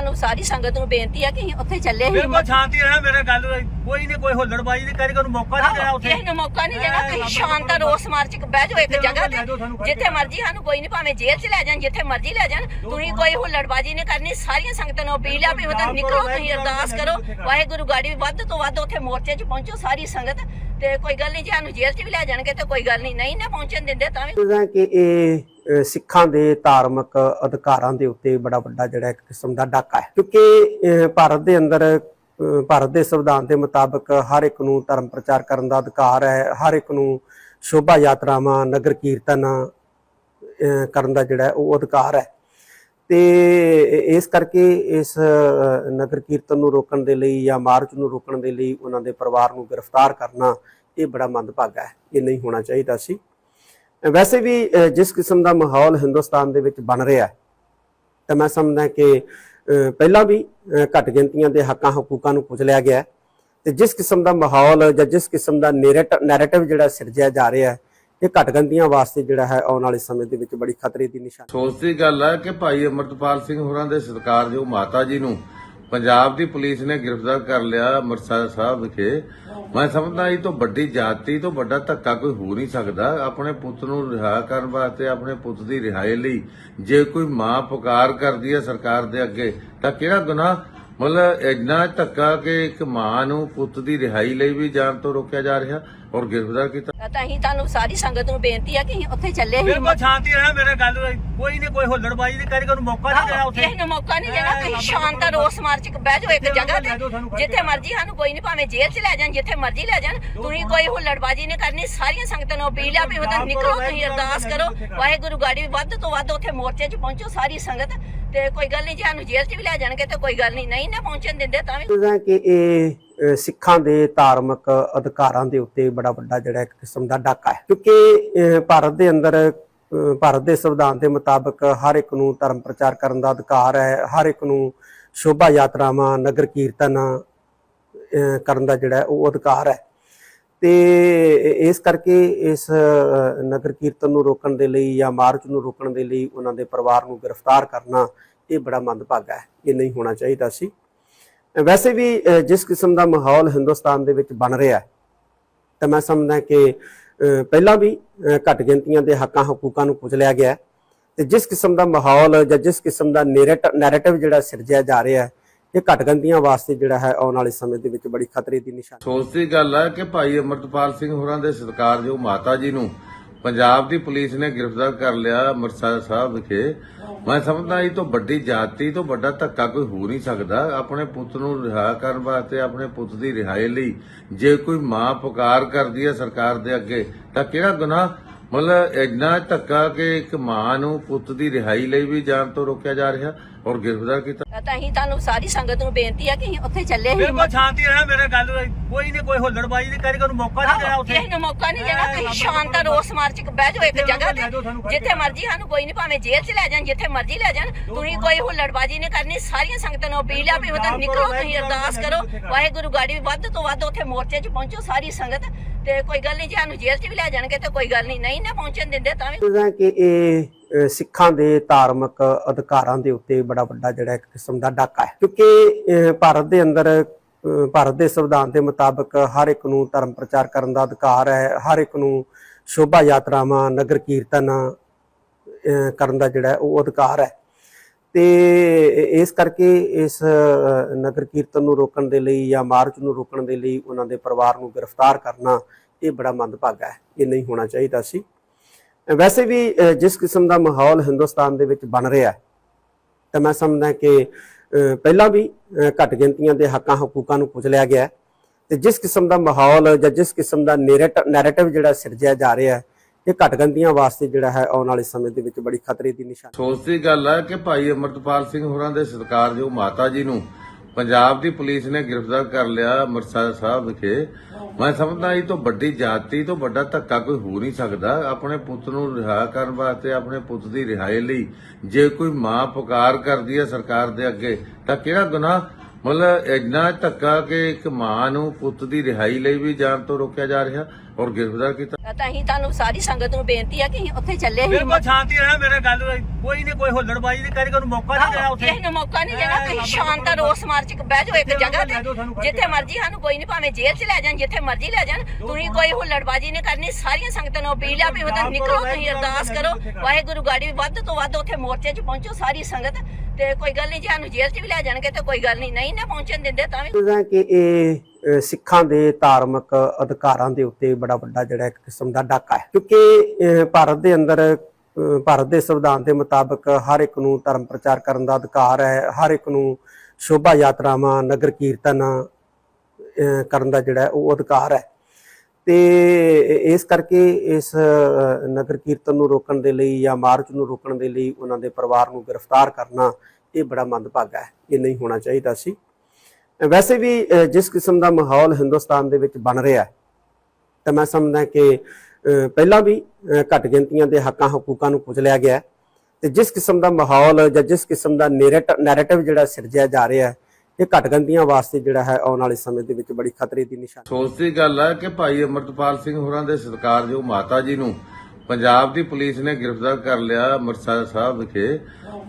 ਤੁਹਾਨੂੰ ਸਾਰੀ ਸੰਗਤ ਨੂੰ ਬੇਨਤੀ ਆ ਕਿ ਅਸੀਂ ਉੱਥੇ ਚੱਲੇ ਸੀ ਬਿਲਕੁਲ ਸ਼ਾਂਤੀ ਰਹਿਣਾ ਮੇਰੇ ਗੱਲ ਕੋਈ ਨਹੀਂ ਕੋਈ ਹੁੱਲੜਬਾਜੀ ਨਹੀਂ ਕਰੀ ਕੋਈ ਮੌਕਾ ਨਹੀਂ ਦੇਣਾ ਉੱਥੇ। ਕਿਸੇ ਨੂੰ ਮੌਕਾ ਨਹੀਂ ਦੇਣਾ ਤੁਸੀਂ ਸ਼ਾਂਤ ਰੋਸ ਮਾਰਚ ਕੇ ਬਹਿ ਜਾਓ ਇੱਕ ਜਗ੍ਹਾ ਤੇ। ਜਿੱਥੇ ਮਰਜ਼ੀ ਸਾਨੂੰ ਕੋਈ ਨਹੀਂ ਭਾਵੇਂ ਜੇਲ੍ਹ 'ਚ ਲੈ ਜਾਣ ਜਿੱਥੇ ਮਰਜ਼ੀ ਲੈ ਜਾਣ ਤੁਸੀਂ ਕੋਈ ਹੁੱਲੜਬਾਜੀ ਨਹੀਂ ਕਰਨੀ ਸਾਰੀਆਂ ਸੰਗਤਾਂ ਨੂੰ ਅਪੀਲ ਆ ਵੀ ਉਹਦਾ ਨਿਕਲੋ ਤੁਸੀਂ ਅਰਦਾਸ ਕਰੋ ਵਾਹਿਗੁਰੂ ਗਾੜੀ ਵੱਧ ਤੋਂ ਵੱਧ ਉੱਥੇ ਮੋਰਚੇ 'ਚ ਪਹੁੰਚੋ ਸਾਰੀ ਸੰਗਤ। ਤੇ ਕੋਈ ਗੱਲ ਨਹੀਂ ਜੇ ਸਾਨੂੰ ਜੇਲ੍ਹ 'ਚ ਵੀ ਲੈ ਜਾਣਗੇ ਤੇ ਕੋਈ ਗੱਲ ਨਹੀਂ ਨਹੀਂ ਨਾ ਪਹੁੰਚਣ ਦਿੰਦੇ ਤਾਂ ਵੀ ਕਿ ਇਹ ਸਿੱਖਾਂ ਦੇ ਧਾਰਮਿਕ ਅਧਿਕਾਰਾਂ ਦੇ ਉੱਤੇ ਬੜਾ ਵੱਡਾ ਜਿਹੜਾ ਇੱਕ ਕਿਸਮ ਦਾ ਡਾਕਾ ਹੈ। ਕਿਉਂਕਿ ਭਾਰਤ ਦੇ ਅੰਦਰ ਭਾਰਤ ਦੇ ਸੰਵਿਧਾਨ ਦੇ ਮੁਤਾਬਕ ਹਰ ਇੱਕ ਨੂੰ ਧਰਮ ਪ੍ਰਚਾਰ ਕਰਨ ਦਾ ਅਧਿਕਾਰ ਹੈ। ਹਰ ਇੱਕ ਨੂੰ ਸ਼ੋਭਾ ਯਾਤਰਾਵਾਂ, ਨਗਰ ਕੀਰਤਨ ਕਰਨ ਦਾ ਜਿਹੜਾ ਉਹ ਅਧਿਕਾਰ ਹੈ। ਤੇ ਇਸ ਕਰਕੇ ਇਸ ਨਗਰ ਕੀਰਤਨ ਨੂੰ ਰੋਕਣ ਦੇ ਲਈ ਜਾਂ ਮਾਰਚ ਨੂੰ ਰੋਕਣ ਦੇ ਲਈ ਉਹਨਾਂ ਦੇ ਪਰਿਵਾਰ ਨੂੰ ਗ੍ਰਿਫਤਾਰ ਕਰਨਾ ਇਹ ਬੜਾ ਮੰਦਭਾਗਾ ਹੈ। ਇਹ ਨਹੀਂ ਹੋਣਾ ਚਾਹੀਦਾ ਸੀ। ਵੈਸੇ ਵੀ ਜਿਸ ਕਿਸਮ ਦਾ ਮਾਹੌਲ ਹਿੰਦੁਸਤਾਨ ਦੇ ਵਿੱਚ ਬਣ ਰਿਹਾ ਹੈ, ਤਾਂ ਮੈਂ ਸਮਝਦਾ ਕਿ ਪਹਿਲਾਂ ਵੀ ਘੱਟ ਗਿਣਤੀਆਂ ਦੇ ਹੱਕਾਂ ਹਕੂਕਾਂ ਨੂੰ ਕੁਚਲਿਆ ਗਿਆ ਹੈ। ਤੇ ਜਿਸ ਕਿਸਮ ਦਾ ਮਾਹੌਲ ਜਾਂ ਜਿਸ ਕਿਸਮ ਦਾ ਨੈਰੇਟਿਵ ਜਿਹੜਾ ਸਿਰਜਿਆ ਜਾ ਰਿਹਾ ਹੈ, ਇਹ ਘੱਟ ਗਿਣਤੀਆਂ ਵਾਸਤੇ ਜਿਹੜਾ ਹੈ ਆਉਣ ਵਾਲੇ ਸਮੇਂ ਦੇ ਵਿੱਚ ਬੜੀ ਖਤਰੇ ਦੀ ਨਿਸ਼ਾਨੀ। ਅਫਸੋਸ ਦੀ ਗੱਲ ਹੈ ਕਿ ਭਾਈ ਅਮਰਤਪਾਲ ਸਿੰਘ ਹੋਰਾਂ ਦੇ ਸਤਿਕਾਰਯੋਗ ਮਾਤਾ ਜੀ ਨੂੰ। ਪੰਜਾਬ ਦੀ ਪੁਲਿਸ ਨੇ ਗ੍ਰਿਫਤਾਰ ਕਰ ਲਿਆ ਅੰਮ੍ਰਿਤਸਰ ਸਾਹਿਬ ਵਿਖੇ। ਮੈਂ ਸਮਝਦਾ ਇਹ ਤੋਂ ਵੱਡੀ ਜਾਤੀ ਤੋਂ ਵੱਡਾ ਧੱਕਾ ਕੋਈ ਹੋ ਨਹੀਂ ਸਕਦਾ। ਆਪਣੇ ਪੁੱਤ ਨੂੰ ਰਿਹਾ ਕਰਨ ਵਾਸਤੇ, ਆਪਣੇ ਪੁੱਤ ਦੀ ਰਿਹਾਈ ਲਈ ਜੇ ਕੋਈ ਮਾਂ ਪੁਕਾਰ ਕਰਦੀ ਹੈ ਸਰਕਾਰ ਦੇ ਅੱਗੇ, ਤਾਂ ਕਿਹੜਾ ਗੁਨਾਹ? ਮਤਲਬ ਇੰਨਾ ਧੱਕਾ ਕਿ ਇੱਕ ਮਾਂ ਨੂੰ ਪੁੱਤ ਦੀ ਰਿਹਾਈ ਲਈ ਵੀ ਜਾਣ ਤੋਂ ਰੋਕਿਆ ਜਾ ਰਿਹਾ। ਔਰ ਗ੍ਰਿਫਤਾਰ ਕੀਤਾ। ਤਾਂ ਅਸੀਂ ਤੁਹਾਨੂੰ ਸਾਰੀ ਸੰਗਤ ਨੂੰ ਬੇਨਤੀ ਆ ਕਿ ਅਸੀਂ ਉੱਥੇ ਚੱਲੇ ਸੀ ਬਿਲਕੁਲ ਸ਼ਾਂਤੀ ਰਹਿਣਾ ਮੇਰੇ ਗੱਲ ਕੋਈ ਨਹੀਂ ਕੋਈ ਹੁੱਲੜਬਾਜੀ ਨਹੀਂ ਕਰੀ ਕੋਈ ਮੌਕਾ ਨਹੀਂ ਦੇਣਾ ਉੱਥੇ। ਕਿਸੇ ਨੂੰ ਮੌਕਾ ਨਹੀਂ ਦੇਣਾ ਤੁਸੀਂ ਸ਼ਾਂਤ ਰੋਸ ਮਾਰਚ ਕੇ ਬਹਿ ਜਾਓ ਇੱਕ ਜਗ੍ਹਾ ਤੇ। ਜਿੱਥੇ ਮਰਜ਼ੀ ਸਾਨੂੰ ਕੋਈ ਨਹੀਂ ਭਾਵੇਂ ਜੇਲ੍ਹ 'ਚ ਲੈ ਜਾਣ ਜਿੱਥੇ ਮਰਜ਼ੀ ਲੈ ਜਾਣ। ਤੁਸੀਂ ਕੋਈ ਹੁੱਲੜਬਾਜੀ ਨਹੀਂ ਕਰਨੀ ਸਾਰੀਆਂ ਸੰਗਤਾਂ ਨੂੰ ਅਪੀਲ ਆ ਵੀ ਉਹਦਾ ਨਿਕਲੋ ਤੁਸੀਂ ਅਰਦਾਸ ਕਰੋ। ਵਾਹਿਗੁਰੂ ਗਾੜੀ ਵੱਧ ਤੋਂ ਵੱਧ ਉੱਥੇ ਮੋਰਚੇ 'ਚ ਪਹੁੰਚੋ ਸਾਰੀ ਸੰਗਤ। ਤੇ ਕੋਈ ਗੱਲ ਨਹੀਂ ਜੇ ਸਾਨੂੰ ਜੇਲ੍ਹ 'ਚ ਵੀ ਲੈ ਜਾਣਗੇ ਤੇ ਕੋਈ ਗੱਲ ਨਹੀਂ ਨਹੀਂ ਨਾ ਪਹੁੰਚਣ ਦਿੰਦੇ ਤਾਂ ਵੀ ਕਿ ਇਹ ਸਿੱਖਾਂ ਦੇ ਧਾਰਮਿਕ ਅਧਿਕਾਰਾਂ ਦੇ ਉੱਤੇ ਬੜਾ ਵੱਡਾ ਜਿਹੜਾ ਇੱਕ ਕਿਸਮ ਦਾ ਡਾਕਾ ਹੈ। ਕਿਉਂਕਿ ਭਾਰਤ ਦੇ ਅੰਦਰ ਭਾਰਤ ਦੇ ਸੰਵਿਧਾਨ ਦੇ ਮੁਤਾਬਕ ਹਰ ਇੱਕ ਨੂੰ ਧਰਮ ਪ੍ਰਚਾਰ ਕਰਨ ਦਾ ਅਧਿਕਾਰ ਹੈ। ਹਰ ਇੱਕ ਨੂੰ ਸ਼ੋਭਾ ਯਾਤਰਾਵਾਂ, ਨਗਰ ਕੀਰਤਨ ਕਰਨ ਦਾ ਜਿਹੜਾ ਉਹ ਅਧਿਕਾਰ ਹੈ। ਤੇ ਇਸ ਕਰਕੇ ਇਸ ਨਗਰ ਕੀਰਤਨ ਨੂੰ ਰੋਕਣ ਦੇ ਲਈ ਜਾਂ ਮਾਰਚ ਨੂੰ ਰੋਕਣ ਦੇ ਲਈ ਉਹਨਾਂ ਦੇ ਪਰਿਵਾਰ ਨੂੰ ਗ੍ਰਿਫਤਾਰ ਕਰਨਾ ਇਹ ਬੜਾ ਮੰਦਭਾਗਾ ਹੈ। ਇਹ ਨਹੀਂ ਹੋਣਾ ਚਾਹੀਦਾ ਸੀ। ਵੈਸੇ ਵੀ ਜਿਸ ਕਿਸਮ ਦਾ ਮਾਹੌਲ ਹਿੰਦੁਸਤਾਨ ਦੇ ਵਿੱਚ ਬਣ ਰਿਹਾ ਹੈ, ਤਾਂ ਮੈਂ ਸਮਝਦਾ ਕਿ ਪਹਿਲਾਂ ਵੀ ਘੱਟ ਗਿਣਤੀਆਂ ਦੇ ਹੱਕਾਂ ਹਕੂਕਾਂ ਨੂੰ ਕੁਚਲਿਆ ਗਿਆ ਹੈ, ਤੇ ਜਿਸ ਕਿਸਮ ਦਾ ਮਾਹੌਲ ਜਾਂ ਜਿਸ ਕਿਸਮ ਦਾ ਨੈਰੇਟਿਵ ਜਿਹੜਾ ਸਿਰਜਿਆ ਜਾ ਰਿਹਾ ਹੈ, ਇਹ ਘੱਟ ਗਿਣਤੀਆਂ ਵਾਸਤੇ ਜਿਹੜਾ ਹੈ, ਆਉਣ ਵਾਲੇ ਸਮੇਂ ਦੇ ਵਿੱਚ ਬੜੀ ਖਤਰੇ ਦੀ ਨਿਸ਼ਾਨੀ ਅਫਸੋਸ ਦੀ ਗੱਲ ਹੈ ਕਿ ਭਾਈ ਅਮਰਤਪਾਲ ਸਿੰਘ ਹੋਰਾਂ ਦੇ ਸਤਿਕਾਰਯੋਗ ਮਾਤਾ ਜੀ ਨੂੰ ਪੰਜਾਬ ਦੀ ਪੁਲਿਸ ਨੇ ਗ੍ਰਿਫਤਾਰ ਕਰ ਲਿਆ ਅੰਮ੍ਰਿਤਸਰ ਸਾਹਿਬ ਵਿਖੇ। ਮੈਂ ਸਮਝਦਾ ਇਹ ਤੋਂ ਵੱਡੀ ਜਾਤੀ ਤੋਂ ਵੱਡਾ ਧੱਕਾ ਕੋਈ ਹੋ ਨਹੀਂ ਸਕਦਾ। ਆਪਣੇ ਪੁੱਤ ਨੂੰ ਰਿਹਾ ਕਰਨ ਵਾਸਤੇ, ਆਪਣੇ ਪੁੱਤ ਦੀ ਰਿਹਾਈ ਲਈ ਜੇ ਕੋਈ ਮਾਂ ਪੁਕਾਰ ਕਰਦੀ ਹੈ ਸਰਕਾਰ ਦੇ ਅੱਗੇ, ਤਾਂ ਕਿਹੜਾ ਗੁਨਾਹ? ਮਤਲਬ ਇੰਨਾ ਧੱਕਾ ਕਿ ਇੱਕ ਮਾਂ ਨੂੰ ਪੁੱਤ ਦੀ ਰਿਹਾਈ ਲਈ ਵੀ ਜਾਣ ਤੋਂ ਰੋਕਿਆ ਜਾ ਰਿਹਾ। ਔਰ ਗ੍ਰਿਫਤਾਰ ਕੀਤਾ। ਤਾਂ ਅਸੀਂ ਤੁਹਾਨੂੰ ਸਾਰੀ ਸੰਗਤ ਨੂੰ ਬੇਨਤੀ ਆ ਕਿ ਅਸੀਂ ਉੱਥੇ ਚੱਲੇ ਸੀ ਬਿਲਕੁਲ ਸ਼ਾਂਤੀ ਰਹਿਣਾ ਮੇਰੇ ਗੱਲ ਕੋਈ ਨਹੀਂ ਕੋਈ ਹੁੱਲੜਬਾਜੀ ਨਹੀਂ ਕਰੀ ਕੋਈ ਮੌਕਾ ਨਹੀਂ ਦੇਣਾ ਉੱਥੇ। ਕਿਸੇ ਨੂੰ ਮੌਕਾ ਨਹੀਂ ਦੇਣਾ ਤੁਸੀਂ ਸ਼ਾਂਤ ਰੋਸ ਮਾਰਚ ਕੇ ਬਹਿ ਜਾਓ ਇੱਕ ਜਗ੍ਹਾ ਤੇ ਜਿੱਥੇ ਮਰਜ਼ੀ ਸਾਨੂੰ ਕੋਈ ਨਹੀਂ ਭਾਵੇਂ ਜੇਲ੍ਹ 'ਚ ਲੈ ਜਾਣ ਜਿੱਥੇ ਮਰਜ਼ੀ ਲੈ ਜਾਣ ਤੁਸੀਂ ਕੋਈ ਹੁੱਲੜਬਾਜੀ ਨਹੀਂ ਕਰਨੀ ਸਾਰੀਆਂ ਸੰਗਤਾਂ ਨੂੰ ਅਪੀਲ ਆ ਵੀ ਉਹਦਾ ਨਿਕਲੋ ਤੁਸੀਂ ਅਰਦਾਸ ਕਰੋ ਵਾਹਿਗੁਰੂ ਗਾੜੀ ਵੱਧ ਤੋਂ ਵੱਧ ਉੱਥੇ ਮੋਰਚੇ 'ਚ ਪਹੁੰਚੋ ਸਾਰੀ ਸੰਗਤ ਤੇ ਕੋਈ ਗੱਲ ਨਹੀਂ ਜੇ ਜੇਲ੍ਹ 'ਚ ਵੀ ਲੈ ਜਾਣਗੇ ਤੇ ਕੋਈ ਗੱਲ ਨਹੀਂ। ਨਹੀਂ ਨਾ ਪਹੁੰਚਣ ਦਿੰਦੇ ਤਾਂ ਵੀ ਸਮਝਦਾ ਕਿ ਇਹ ਅ, ਸਿੱਖਾਂ ਦੇ ਧਾਰਮਿਕ ਅਧਿਕਾਰਾਂ ਦੇ ਉੱਤੇ ਬੜਾ ਵੱਡਾ ਜਿਹੜਾ ਇੱਕ ਕਿਸਮ ਦਾ ਡਾਕਾ ਹੈ। ਕਿਉਂਕਿ ਅ, ਭਾਰਤ ਦੇ ਅੰਦਰ ਅ, ਭਾਰਤ ਦੇ ਸੰਵਿਧਾਨ ਦੇ ਮੁਤਾਬਕ ਹਰ ਇੱਕ ਨੂੰ ਧਰਮ ਪ੍ਰਚਾਰ ਕਰਨ ਦਾ ਅਧਿਕਾਰ ਹੈ। ਹਰ ਇੱਕ ਨੂੰ ਸ਼ੋਭਾ ਯਾਤਰਾਵਾਂ ਨਗਰ ਕੀਰਤਨ ਅ, ਕਰਨ ਦਾ ਜਿਹੜਾ ਹੈ ਉਹ ਅਧਿਕਾਰ ਹੈ। ਤੇ ਇਸ ਕਰਕੇ ਇਸ ਨਗਰ ਕੀਰਤਨ ਨੂੰ ਰੋਕਣ ਦੇ ਲਈ ਜਾਂ ਮਾਰਚ ਨੂੰ ਰੋਕਣ ਦੇ ਲਈ ਉਹਨਾਂ ਦੇ ਪਰਿਵਾਰ ਨੂੰ ਗ੍ਰਿਫਤਾਰ ਕਰਨਾ ਇਹ ਬੜਾ ਮੰਦਭਾਗਾ ਹੈ, ਇਹ ਨਹੀਂ ਹੋਣਾ ਚਾਹੀਦਾ ਸੀ। ਵੈਸੇ ਵੀ ਜਿਸ ਕਿਸਮ ਦਾ ਮਾਹੌਲ ਹਿੰਦੁਸਤਾਨ ਦੇ ਵਿੱਚ ਬਣ ਰਿਹਾ ਹੈ, ਤਾਂ ਮੈਂ ਸਮਝਦਾ ਕਿ ਪਹਿਲਾਂ ਵੀ ਘੱਟ ਗਿਣਤੀਆਂ ਦੇ ਹੱਕਾਂ ਹਕੂਕਾਂ ਨੂੰ ਕੁਚਲਿਆ ਗਿਆ ਹੈ, ਤੇ ਜਿਸ ਕਿਸਮ ਦਾ ਮਾਹੌਲ ਜਾਂ ਜਿਸ ਕਿਸਮ ਦਾ ਨੈਰੇਟਿਵ ਜਿਹੜਾ ਸਿਰਜਿਆ ਜਾ ਰਿਹਾ ਹੈ ਇਹ ਘੱਟ ਗਿਣਤੀਆਂ ਵਾਸਤੇ ਜਿਹੜਾ ਹੈ ਆਉਣ ਵਾਲੇ ਸਮੇਂ ਦੇ ਵਿੱਚ ਬੜੀ ਖਤਰੇ ਦੀ ਨਿਸ਼ਾਨੀ ਅਫਸੋਸ ਦੀ ਗੱਲ ਹੈ ਕਿ ਭਾਈ ਅਮਰਤਪਾਲ ਸਿੰਘ ਹੋਰਾਂ ਦੇ ਸਤਿਕਾਰਯੋਗ ਮਾਤਾ ਜੀ ਨੂੰ ਪੰਜਾਬ ਦੀ ਪੁਲਿਸ ਨੇ ਗ੍ਰਿਫਤਾਰ ਕਰ ਲਿਆ ਅੰਮ੍ਰਿਤਸਰ ਸਾਹਿਬ ਵਿਖੇ, ਮੈਂ ਸਮਝਦਾ ਇਹ ਤੋਂ ਵੱਡੀ ਜਾਤੀ ਤੋਂ ਵੱਡਾ ਧੱਕਾ ਕੋਈ ਹੋ ਨਹੀਂ ਸਕਦਾ। ਆਪਣੇ ਪੁੱਤ ਨੂੰ ਰਿਹਾ ਕਰਨ ਵਾਸਤੇ, ਆਪਣੇ ਪੁੱਤ ਦੀ ਰਿਹਾਈ ਲਈ ਜੇ ਕੋਈ ਮਾਂ ਪੁਕਾਰ ਕਰਦੀ ਹੈ ਸਰਕਾਰ ਦੇ ਅੱਗੇ, ਤਾਂ ਕਿਹੜਾ ਗੁਨਾਹ? ਮਤਲਬ ਇੰਨਾ ਧੱਕਾ ਕਿ ਇੱਕ ਮਾਂ ਨੂੰ ਪੁੱਤ ਦੀ ਰਿਹਾਈ ਲਈ ਵੀ ਜਾਣ ਤੋਂ ਰੋਕਿਆ ਜਾ ਰਿਹਾ ਔਰ ਗ੍ਰਿਫਤਾਰ ਕੀਤਾ ਤਾਂ ਹੀ ਤੁਹਾਨੂੰ ਸਾਰੀ ਸੰਗਤ ਨੂੰ ਬੇਨਤੀ ਆ ਕਿ ਅਸੀਂ ਉੱਥੇ ਚੱਲੇ ਸੀ ਬਿਲਕੁਲ ਸ਼ਾਂਤੀ ਰਹਿਣਾ ਮੇਰੇ ਗੱਲ ਕੋਈ ਨਹੀਂ ਕੋਈ ਹੁੱਲੜਬਾਜੀ ਨਹੀਂ ਕਰੀ ਨੂੰ ਮੌਕਾ ਨਹੀਂ ਦੇਣਾ ਉੱਥੇ। ਕਿਸੇ ਨੂੰ ਮੌਕਾ ਨਹੀਂ ਦੇਣਾ ਤੁਸੀਂ ਸ਼ਾਂਤ ਰੋਸ ਮਾਰਚ ਬਹਿ ਜਾਓ ਇੱਕ ਜਗ੍ਹਾ ਤੇ। ਜਿੱਥੇ ਮਰਜ਼ੀ ਸਾਨੂੰ ਕੋਈ ਨਹੀਂ ਭਾਵੇਂ ਜੇਲ੍ਹ 'ਚ ਲੈ ਜਾਣ ਜਿੱਥੇ ਮਰਜ਼ੀ ਲੈ ਜਾਣ। ਤੁਸੀਂ ਕੋਈ ਹੁੱਲੜਬਾਜੀ ਨਹੀਂ ਕਰਨੀ ਸਾਰੀਆਂ ਸੰਗਤਾਂ ਨੂੰ ਅਪੀਲ ਆ ਵੀ ਉਹਦਾ ਨਿਕਲੋ ਤੁਸੀਂ ਅਰਦਾਸ ਕਰੋ। ਵਾਹਿਗੁਰੂ ਗਾੜੀ ਵੱਧ ਤੋਂ ਵੱਧ ਉੱਥੇ ਮੋਰਚੇ 'ਚ ਪਹੁੰਚੋ ਸਾਰੀ ਸੰਗਤ ਤੇ ਕੋਈ ਗੱਲ ਨਹੀਂ ਜੇ ਸਾਨੂੰ ਜੇਲ੍ਹ 'ਚ ਵੀ ਲੈ ਜਾਣਗੇ ਤੇ ਕੋਈ ਗੱਲ ਨਹੀਂ ਨਹੀਂ ਨਾ ਪਹੁੰਚਣ ਦਿੰਦੇ ਤਾਂ ਵੀ ਹੈ ਕਿ ਇਹ ਸਿੱਖਾਂ ਦੇ ਧਾਰਮਿਕ ਅਧਿਕਾਰਾਂ ਦੇ ਉੱਤੇ ਬੜਾ ਵੱਡਾ ਜਿਹੜਾ ਇੱਕ ਕਿਸਮ ਦਾ ਡਾਕਾ ਹੈ। ਕਿਉਂਕਿ ਭਾਰਤ ਦੇ ਅੰਦਰ ਭਾਰਤ ਦੇ ਸੰਵਿਧਾਨ ਦੇ ਮੁਤਾਬਕ ਹਰ ਇੱਕ ਨੂੰ ਧਰਮ ਪ੍ਰਚਾਰ ਕਰਨ ਦਾ ਅਧਿਕਾਰ ਹੈ, ਹਰ ਇੱਕ ਨੂੰ ਸ਼ੋਭਾ ਯਾਤਰਾਵਾਂ, ਨਗਰ ਕੀਰਤਨ ਕਰਨ ਦਾ ਜਿਹੜਾ ਉਹ ਅਧਿਕਾਰ ਹੈ। ਤੇ ਇਸ ਕਰਕੇ ਇਸ ਨਗਰ ਕੀਰਤਨ ਨੂੰ ਰੋਕਣ ਦੇ ਲਈ ਜਾਂ ਮਾਰਚ ਨੂੰ ਰੋਕਣ ਦੇ ਲਈ ਉਹਨਾਂ ਦੇ ਪਰਿਵਾਰ ਨੂੰ ਗ੍ਰਿਫਤਾਰ ਕਰਨਾ ਇਹ ਬੜਾ ਮੰਦਭਾਗਾ ਹੈ। ਇਹ ਨਹੀਂ ਹੋਣਾ ਚਾਹੀਦਾ ਸੀ। ਵੈਸੇ ਵੀ ਜਿਸ ਕਿਸਮ ਦਾ ਮਾਹੌਲ ਹਿੰਦੁਸਤਾਨ ਦੇ ਵਿੱਚ ਬਣ ਰਿਹਾ ਹੈ, ਤਾਂ ਮੈਂ ਸਮਝਦਾ ਕਿ ਪਹਿਲਾਂ ਵੀ ਘੱਟ ਗਿਣਤੀਆਂ ਦੇ ਹੱਕਾਂ ਹਕੂਕਾਂ ਨੂੰ ਕੁਚਲਿਆ ਗਿਆ ਹੈ। ਤੇ ਜਿਸ ਕਿਸਮ ਦਾ ਮਾਹੌਲ ਜਾਂ ਜਿਸ ਕਿਸਮ ਦਾ ਨੈਰੇਟਿਵ ਜਿਹੜਾ ਸਿਰਜਿਆ ਜਾ ਰਿਹਾ ਹੈ, ਇਹ ਘੱਟ ਗਿਣਤੀਆਂ ਵਾਸਤੇ ਜਿਹੜਾ ਹੈ, ਆਉਣ ਵਾਲੇ ਸਮੇਂ ਦੇ ਵਿੱਚ ਬੜੀ ਖਤਰੇ ਦੀ ਨਿਸ਼ਾਨੀ। ਅਫਸੋਸ ਦੀ ਗੱਲ ਹੈ ਕਿ ਭਾਈ ਅਮਰਤਪਾਲ ਸਿੰਘ ਹੋਰਾਂ ਦੇ ਸਤਿਕਾਰਯੋਗ ਮਾਤਾ ਜੀ ਨੂੰ ਪੰਜਾਬ ਦੀ ਪੁਲਿਸ ਨੇ ਗ੍ਰਿਫਤਾਰ ਕਰ ਲਿਆ ਅੰਮ੍ਰਿਤਸਰ ਸਾਹਿਬ ਵਿਖੇ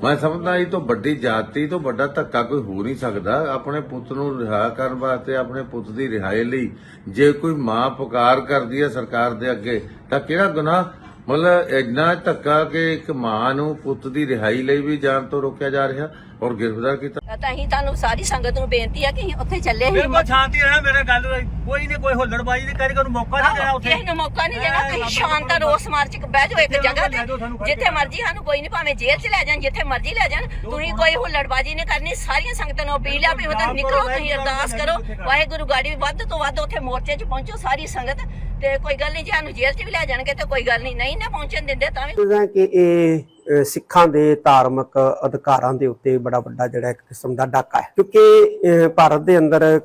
ਮੈਂ ਸਮਝਦਾ ਇਹ ਤੋਂ ਵੱਡੀ ਜਾਤੀ ਤੋਂ ਵੱਡਾ ਧੱਕਾ ਕੋਈ ਹੋ ਨਹੀਂ ਸਕਦਾ। ਆਪਣੇ ਪੁੱਤ ਨੂੰ ਰਿਹਾ ਕਰਨ ਵਾਸਤੇ, ਆਪਣੇ ਪੁੱਤ ਦੀ ਰਿਹਾਈ ਲਈ ਜੇ ਕੋਈ ਮਾਂ ਪੁਕਾਰ ਕਰਦੀ ਹੈ ਸਰਕਾਰ ਦੇ ਅੱਗੇ, ਤਾਂ ਕਿਹੜਾ ਗੁਨਾਹ? ਮਤਲਬ ਇੰਨਾ ਧੱਕਾ ਕਿ ਇੱਕ ਮਾਂ ਨੂੰ ਪੁੱਤ ਦੀ ਰਿਹਾਈ ਲਈ ਵੀ ਜਾਣ ਤੋਂ ਰੋਕਿਆ ਜਾ ਰਿਹਾ। ਔਰ ਗ੍ਰਿਫਤਾਰ ਕੀਤਾ। ਤਾਂ ਹੀ ਤੁਹਾਨੂੰ ਸਾਰੀ ਸੰਗਤ ਨੂੰ ਬੇਨਤੀ ਆ ਕਿ ਅਸੀਂ ਉੱਥੇ ਚੱਲੇ ਸੀ। ਬਿਲਕੁਲ ਸ਼ਾਂਤੀ ਰਹਿਣਾ ਮੇਰੇ ਗੱਲ ਕੋਈ ਨਹੀਂ ਕੋਈ ਹੁੱਲੜਬਾਜੀ ਨਹੀਂ ਕਰੀ ਨੂੰ ਮੌਕਾ ਨਹੀਂ ਦੇਣਾ ਉੱਥੇ। ਕਿਸੇ ਨੂੰ ਮੌਕਾ ਨਹੀਂ ਦੇਣਾ ਤੁਸੀਂ ਸ਼ਾਂਤ ਰੋਸ ਮਾਰਚ ਕੇ ਬਹਿ ਜਾਓ ਇੱਕ ਜਗ੍ਹਾ ਤੇ। ਜਿੱਥੇ ਮਰਜ਼ੀ ਸਾਨੂੰ ਕੋਈ ਨਹੀਂ ਭਾਵੇਂ ਜੇਲ੍ਹ 'ਚ ਲੈ ਜਾਣ ਜਿੱਥੇ ਮਰਜ਼ੀ ਲੈ ਜਾਣ। ਤੁਸੀਂ ਕੋਈ ਹੁੱਲੜਬਾਜੀ ਨਹੀਂ ਕਰਨੀ ਸਾਰੀਆਂ ਸੰਗਤਾਂ ਨੂੰ ਅਪੀਲ ਆ ਵੀ ਉਹਦਾ ਨਿਕਲੋ ਤੁਸੀਂ ਅਰਦਾਸ ਕਰੋ। ਵਾਹਿਗੁਰੂ ਗਾੜੀ ਵੱਧ ਤੋਂ ਵੱਧ ਉੱਥੇ ਮੋਰਚੇ 'ਚ ਪਹੁੰਚੋ ਸਾਰੀ ਸੰਗਤ। ਤੇ ਕੋਈ ਗੱਲ ਨਹੀਂ ਜੇ ਸਾਨੂੰ ਜੇਲ੍ਹ 'ਚ ਵੀ ਲੈ ਜਾਣਗੇ ਤੇ ਕੋਈ ਗੱਲ ਨਹੀਂ ਨਹੀਂ ਨਾ ਪਹੁੰਚਣ ਦਿੰਦੇ ਤਾਂ ਵੀ ਹੈ ਕਿ ਇਹ ਸਿੱਖਾਂ ਦੇ ਧਾਰਮਿਕ ਅਧਿਕਾਰਾਂ ਦੇ ਉੱਤੇ ਬੜਾ ਵੱਡਾ ਜਿਹੜਾ ਇੱਕ ਕਿਸਮ ਦਾ ਡਾਕਾ ਹੈ। ਕਿਉਂਕਿ ਭਾਰਤ ਦੇ ਅੰਦਰ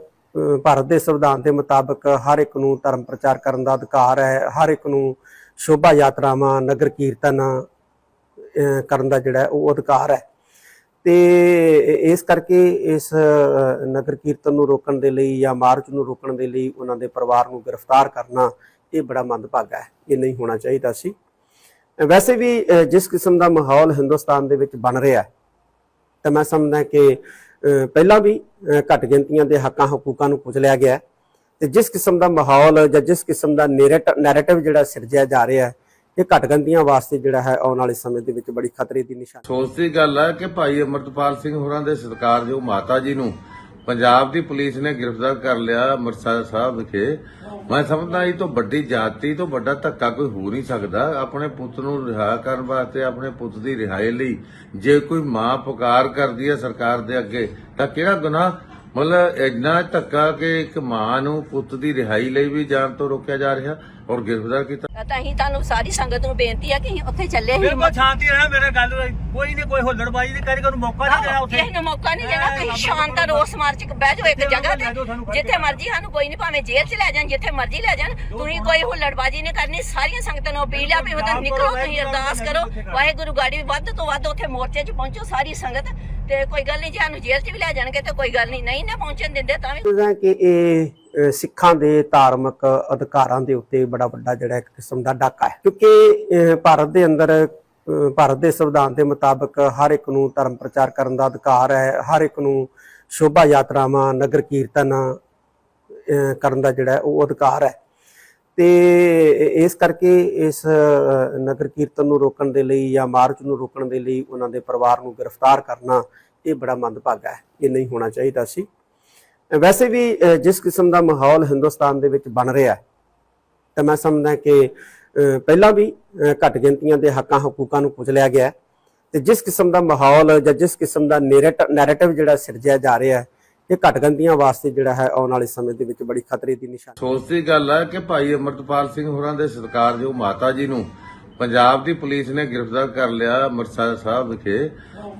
ਭਾਰਤ ਦੇ ਸੰਵਿਧਾਨ ਦੇ ਮੁਤਾਬਕ ਹਰ ਇੱਕ ਨੂੰ ਧਰਮ ਪ੍ਰਚਾਰ ਕਰਨ ਦਾ ਅਧਿਕਾਰ ਹੈ। ਹਰ ਇੱਕ ਨੂੰ ਸ਼ੋਭਾ ਯਾਤਰਾਵਾਂ, ਨਗਰ ਕੀਰਤਨ ਕਰਨ ਦਾ ਜਿਹੜਾ ਉਹ ਅਧਿਕਾਰ ਹੈ। ਤੇ ਇਸ ਕਰਕੇ ਇਸ ਨਗਰ ਕੀਰਤਨ ਨੂੰ ਰੋਕਣ ਦੇ ਲਈ ਜਾਂ ਮਾਰਚ ਨੂੰ ਰੋਕਣ ਦੇ ਲਈ ਉਹਨਾਂ ਦੇ ਪਰਿਵਾਰ ਨੂੰ ਗ੍ਰਿਫਤਾਰ ਕਰਨਾ ਇਹ ਬੜਾ ਮੰਦਭਾਗਾ ਹੈ। ਇਹ ਨਹੀਂ ਹੋਣਾ ਚਾਹੀਦਾ ਸੀ। ਵੈਸੇ ਵੀ ਜਿਸ ਕਿਸਮ ਦਾ ਮਾਹੌਲ ਹਿੰਦੁਸਤਾਨ ਦੇ ਵਿੱਚ ਬਣ ਰਿਹਾ ਹੈ, ਤਾਂ ਮੈਂ ਸਮਝਦਾ ਕਿ ਪਹਿਲਾਂ ਵੀ ਘੱਟ ਗਿਣਤੀਆਂ ਦੇ ਹੱਕਾਂ ਹਕੂਕਾਂ ਨੂੰ ਕੁਚਲਿਆ ਗਿਆ ਹੈ। ਤੇ ਜਿਸ ਕਿਸਮ ਦਾ ਮਾਹੌਲ ਜਾਂ ਜਿਸ ਕਿਸਮ ਦਾ ਨੈਰੇਟਿਵ ਜਿਹੜਾ ਸਿਰਜਿਆ ਜਾ ਰਿਹਾ ਹੈ, ਇਹ ਘੱਟ ਗਿਣਤੀਆਂ ਵਾਸਤੇ ਜਿਹੜਾ ਹੈ ਆਉਣ ਵਾਲੇ ਸਮੇਂ ਦੇ ਵਿੱਚ ਬੜੀ ਖਤਰੇ ਦੀ ਨਿਸ਼ਾਨੀ। ਅਫਸੋਸ ਦੀ ਗੱਲ ਹੈ ਕਿ ਭਾਈ ਅਮਰਤਪਾਲ ਸਿੰਘ ਹੋਰਾਂ ਦੇ ਸਤਿਕਾਰਯੋਗ ਮਾਤਾ ਜੀ ਨੂੰ ਪੰਜਾਬ ਦੀ ਪੁਲਿਸ ਨੇ ਗ੍ਰਿਫਤਾਰ ਕਰ ਲਿਆ ਅੰਮ੍ਰਿਤਸਰ ਸਾਹਿਬ ਵਿਖੇ। ਮੈਂ ਸਮਝਦਾ ਇਹ ਤੋਂ ਵੱਡੀ ਜਾਤੀ ਤੋਂ ਵੱਡਾ ਧੱਕਾ ਕੋਈ ਹੋ ਨਹੀਂ ਸਕਦਾ। ਆਪਣੇ ਪੁੱਤ ਨੂੰ ਰਿਹਾ ਕਰਨ ਵਾਸਤੇ, ਆਪਣੇ ਪੁੱਤ ਦੀ ਰਿਹਾਈ ਲਈ ਜੇ ਕੋਈ ਮਾਂ ਪੁਕਾਰ ਕਰਦੀ ਹੈ ਸਰਕਾਰ ਦੇ ਅੱਗੇ, ਤਾਂ ਕਿਹੜਾ ਗੁਨਾਹ? ਮਤਲਬ ਇੰਨਾ ਧੱਕਾ ਕਿ ਇੱਕ ਮਾਂ ਨੂੰ ਪੁੱਤ ਦੀ ਰਿਹਾਈ ਲਈ ਵੀ ਜਾਣ ਤੋਂ ਰੋਕਿਆ ਜਾ ਰਿਹਾ। ਔਰ ਗ੍ਰਿਫਤਾਰ ਕੀਤਾ। ਤਾਂ ਹੀ ਤੁਹਾਨੂੰ ਸਾਰੀ ਸੰਗਤ ਨੂੰ ਬੇਨਤੀ ਆ ਕਿ ਅਸੀਂ ਉੱਥੇ ਚੱਲੇ ਸੀ। ਬਿਲਕੁਲ ਸ਼ਾਂਤੀ ਰਹਿਣਾ ਮੇਰੇ ਗੱਲ ਕੋਈ ਨਹੀਂ ਕੋਈ ਹੁੱਲੜਬਾਜੀ ਨਹੀਂ ਕਰੀ ਨੂੰ ਮੌਕਾ ਨਹੀਂ ਦੇਣਾ ਉੱਥੇ। ਕਿਸੇ ਨੂੰ ਮੌਕਾ ਨਹੀਂ ਦੇਣਾ ਤੁਸੀਂ ਸ਼ਾਂਤ ਰੋਸ ਮਾਰਚ ਕੇ ਬਹਿ ਜਾਓ ਇੱਕ ਜਗ੍ਹਾ ਤੇ। ਜਿੱਥੇ ਮਰਜ਼ੀ ਸਾਨੂੰ ਕੋਈ ਨਹੀਂ ਭਾਵੇਂ ਜੇਲ੍ਹ 'ਚ ਲੈ ਜਾਣ ਜਿੱਥੇ ਮਰਜ਼ੀ ਲੈ ਜਾਣ। ਤੁਸੀਂ ਕੋਈ ਹੁੱਲੜਬਾਜੀ ਨਹੀਂ ਕਰਨੀ ਸਾਰੀਆਂ ਸੰਗਤਾਂ ਨੂੰ ਅਪੀਲ ਆ ਵੀ ਉਹਦਾ ਨਿਕਲੋ ਤੁਸੀਂ ਅਰਦਾਸ ਕਰੋ। ਵਾਹਿਗੁਰੂ ਗਾੜੀ ਵੱਧ ਤੋਂ ਵੱਧ ਉੱਥੇ ਮੋਰਚੇ 'ਚ ਪਹੁੰਚੋ ਸਾਰੀ ਸੰਗਤ। ਤੇ ਕੋਈ ਗੱਲ ਨਹੀਂ ਜੇ ਸਾਨੂੰ ਜੇਲ੍ਹ 'ਚ ਵੀ ਲੈ ਜਾਣਗੇ ਤੇ ਕੋਈ ਗੱਲ ਨਹੀਂ ਨਹੀਂ ਨਾ ਪਹੁੰਚਣ ਦਿੰਦੇ ਤਾਂ ਵੀ ਹੈ ਕਿ ਇਹ ਸਿੱਖਾਂ ਦੇ ਧਾਰਮਿਕ ਅਧਿਕਾਰਾਂ ਦੇ ਉੱਤੇ ਬੜਾ ਵੱਡਾ ਜਿਹੜਾ ਇੱਕ ਕਿਸਮ ਦਾ ਡਾਕਾ ਹੈ। ਕਿਉਂਕਿ ਭਾਰਤ ਦੇ ਅੰਦਰ ਭਾਰਤ ਦੇ ਸੰਵਿਧਾਨ ਦੇ ਮੁਤਾਬਕ ਹਰ ਇੱਕ ਨੂੰ ਧਰਮ ਪ੍ਰਚਾਰ ਕਰਨ ਦਾ ਅਧਿਕਾਰ ਹੈ। ਹਰ ਇੱਕ ਨੂੰ ਸ਼ੋਭਾ ਯਾਤਰਾਵਾਂ, ਨਗਰ ਕੀਰਤਨ ਕਰਨ ਦਾ ਜਿਹੜਾ ਉਹ ਅਧਿਕਾਰ ਹੈ। ਤੇ ਇਸ ਕਰਕੇ ਇਸ ਨਗਰ ਕੀਰਤਨ ਨੂੰ ਰੋਕਣ ਦੇ ਲਈ ਜਾਂ ਮਾਰਚ ਨੂੰ ਰੋਕਣ ਦੇ ਲਈ ਉਹਨਾਂ ਦੇ ਪਰਿਵਾਰ ਨੂੰ ਗ੍ਰਿਫਤਾਰ ਕਰਨਾ ਇਹ ਬੜਾ ਮੰਦਭਾਗਾ ਹੈ। ਇਹ ਨਹੀਂ ਹੋਣਾ ਚਾਹੀਦਾ ਸੀ। ਵੈਸੇ ਵੀ ਜਿਸ ਕਿਸਮ ਦਾ ਮਾਹੌਲ ਹਿੰਦੁਸਤਾਨ ਦੇ ਵਿੱਚ ਬਣ ਰਿਹਾ ਹੈ, ਤਾਂ ਮੈਂ ਸਮਝਦਾ ਕਿ ਪਹਿਲਾਂ ਵੀ ਘੱਟ ਗਿਣਤੀਆਂ ਦੇ ਹੱਕਾਂ ਹਕੂਕਾਂ ਨੂੰ ਕੁਚਲਿਆ ਗਿਆ ਹੈ, ਤੇ ਜਿਸ ਕਿਸਮ ਦਾ ਮਾਹੌਲ ਜਾਂ ਜਿਸ ਕਿਸਮ ਦਾ ਨੈਰੇਟਿਵ ਜਿਹੜਾ ਸਿਰਜਿਆ ਜਾ ਰਿਹਾ ਹੈ, ਇਹ ਘੱਟ ਗਿਣਤੀਆਂ ਵਾਸਤੇ ਜਿਹੜਾ ਹੈ, ਆਉਣ ਵਾਲੇ ਸਮੇਂ ਦੇ ਵਿੱਚ ਬੜੀ ਖਤਰੇ ਦੀ ਨਿਸ਼ਾਨੀ ਅਫਸੋਸ ਦੀ ਗੱਲ ਹੈ ਕਿ ਭਾਈ ਅਮਰਤਪਾਲ ਸਿੰਘ ਹੋਰਾਂ ਦੇ ਸਤਿਕਾਰਯੋਗ ਮਾਤਾ ਜੀ ਨੂੰ ਪੰਜਾਬ ਦੀ ਪੁਲਿਸ ਨੇ ਗ੍ਰਿਫਤਾਰ ਕਰ ਲਿਆ ਅੰਮ੍ਰਿਤਸਰ ਸਾਹਿਬ ਵਿਖੇ।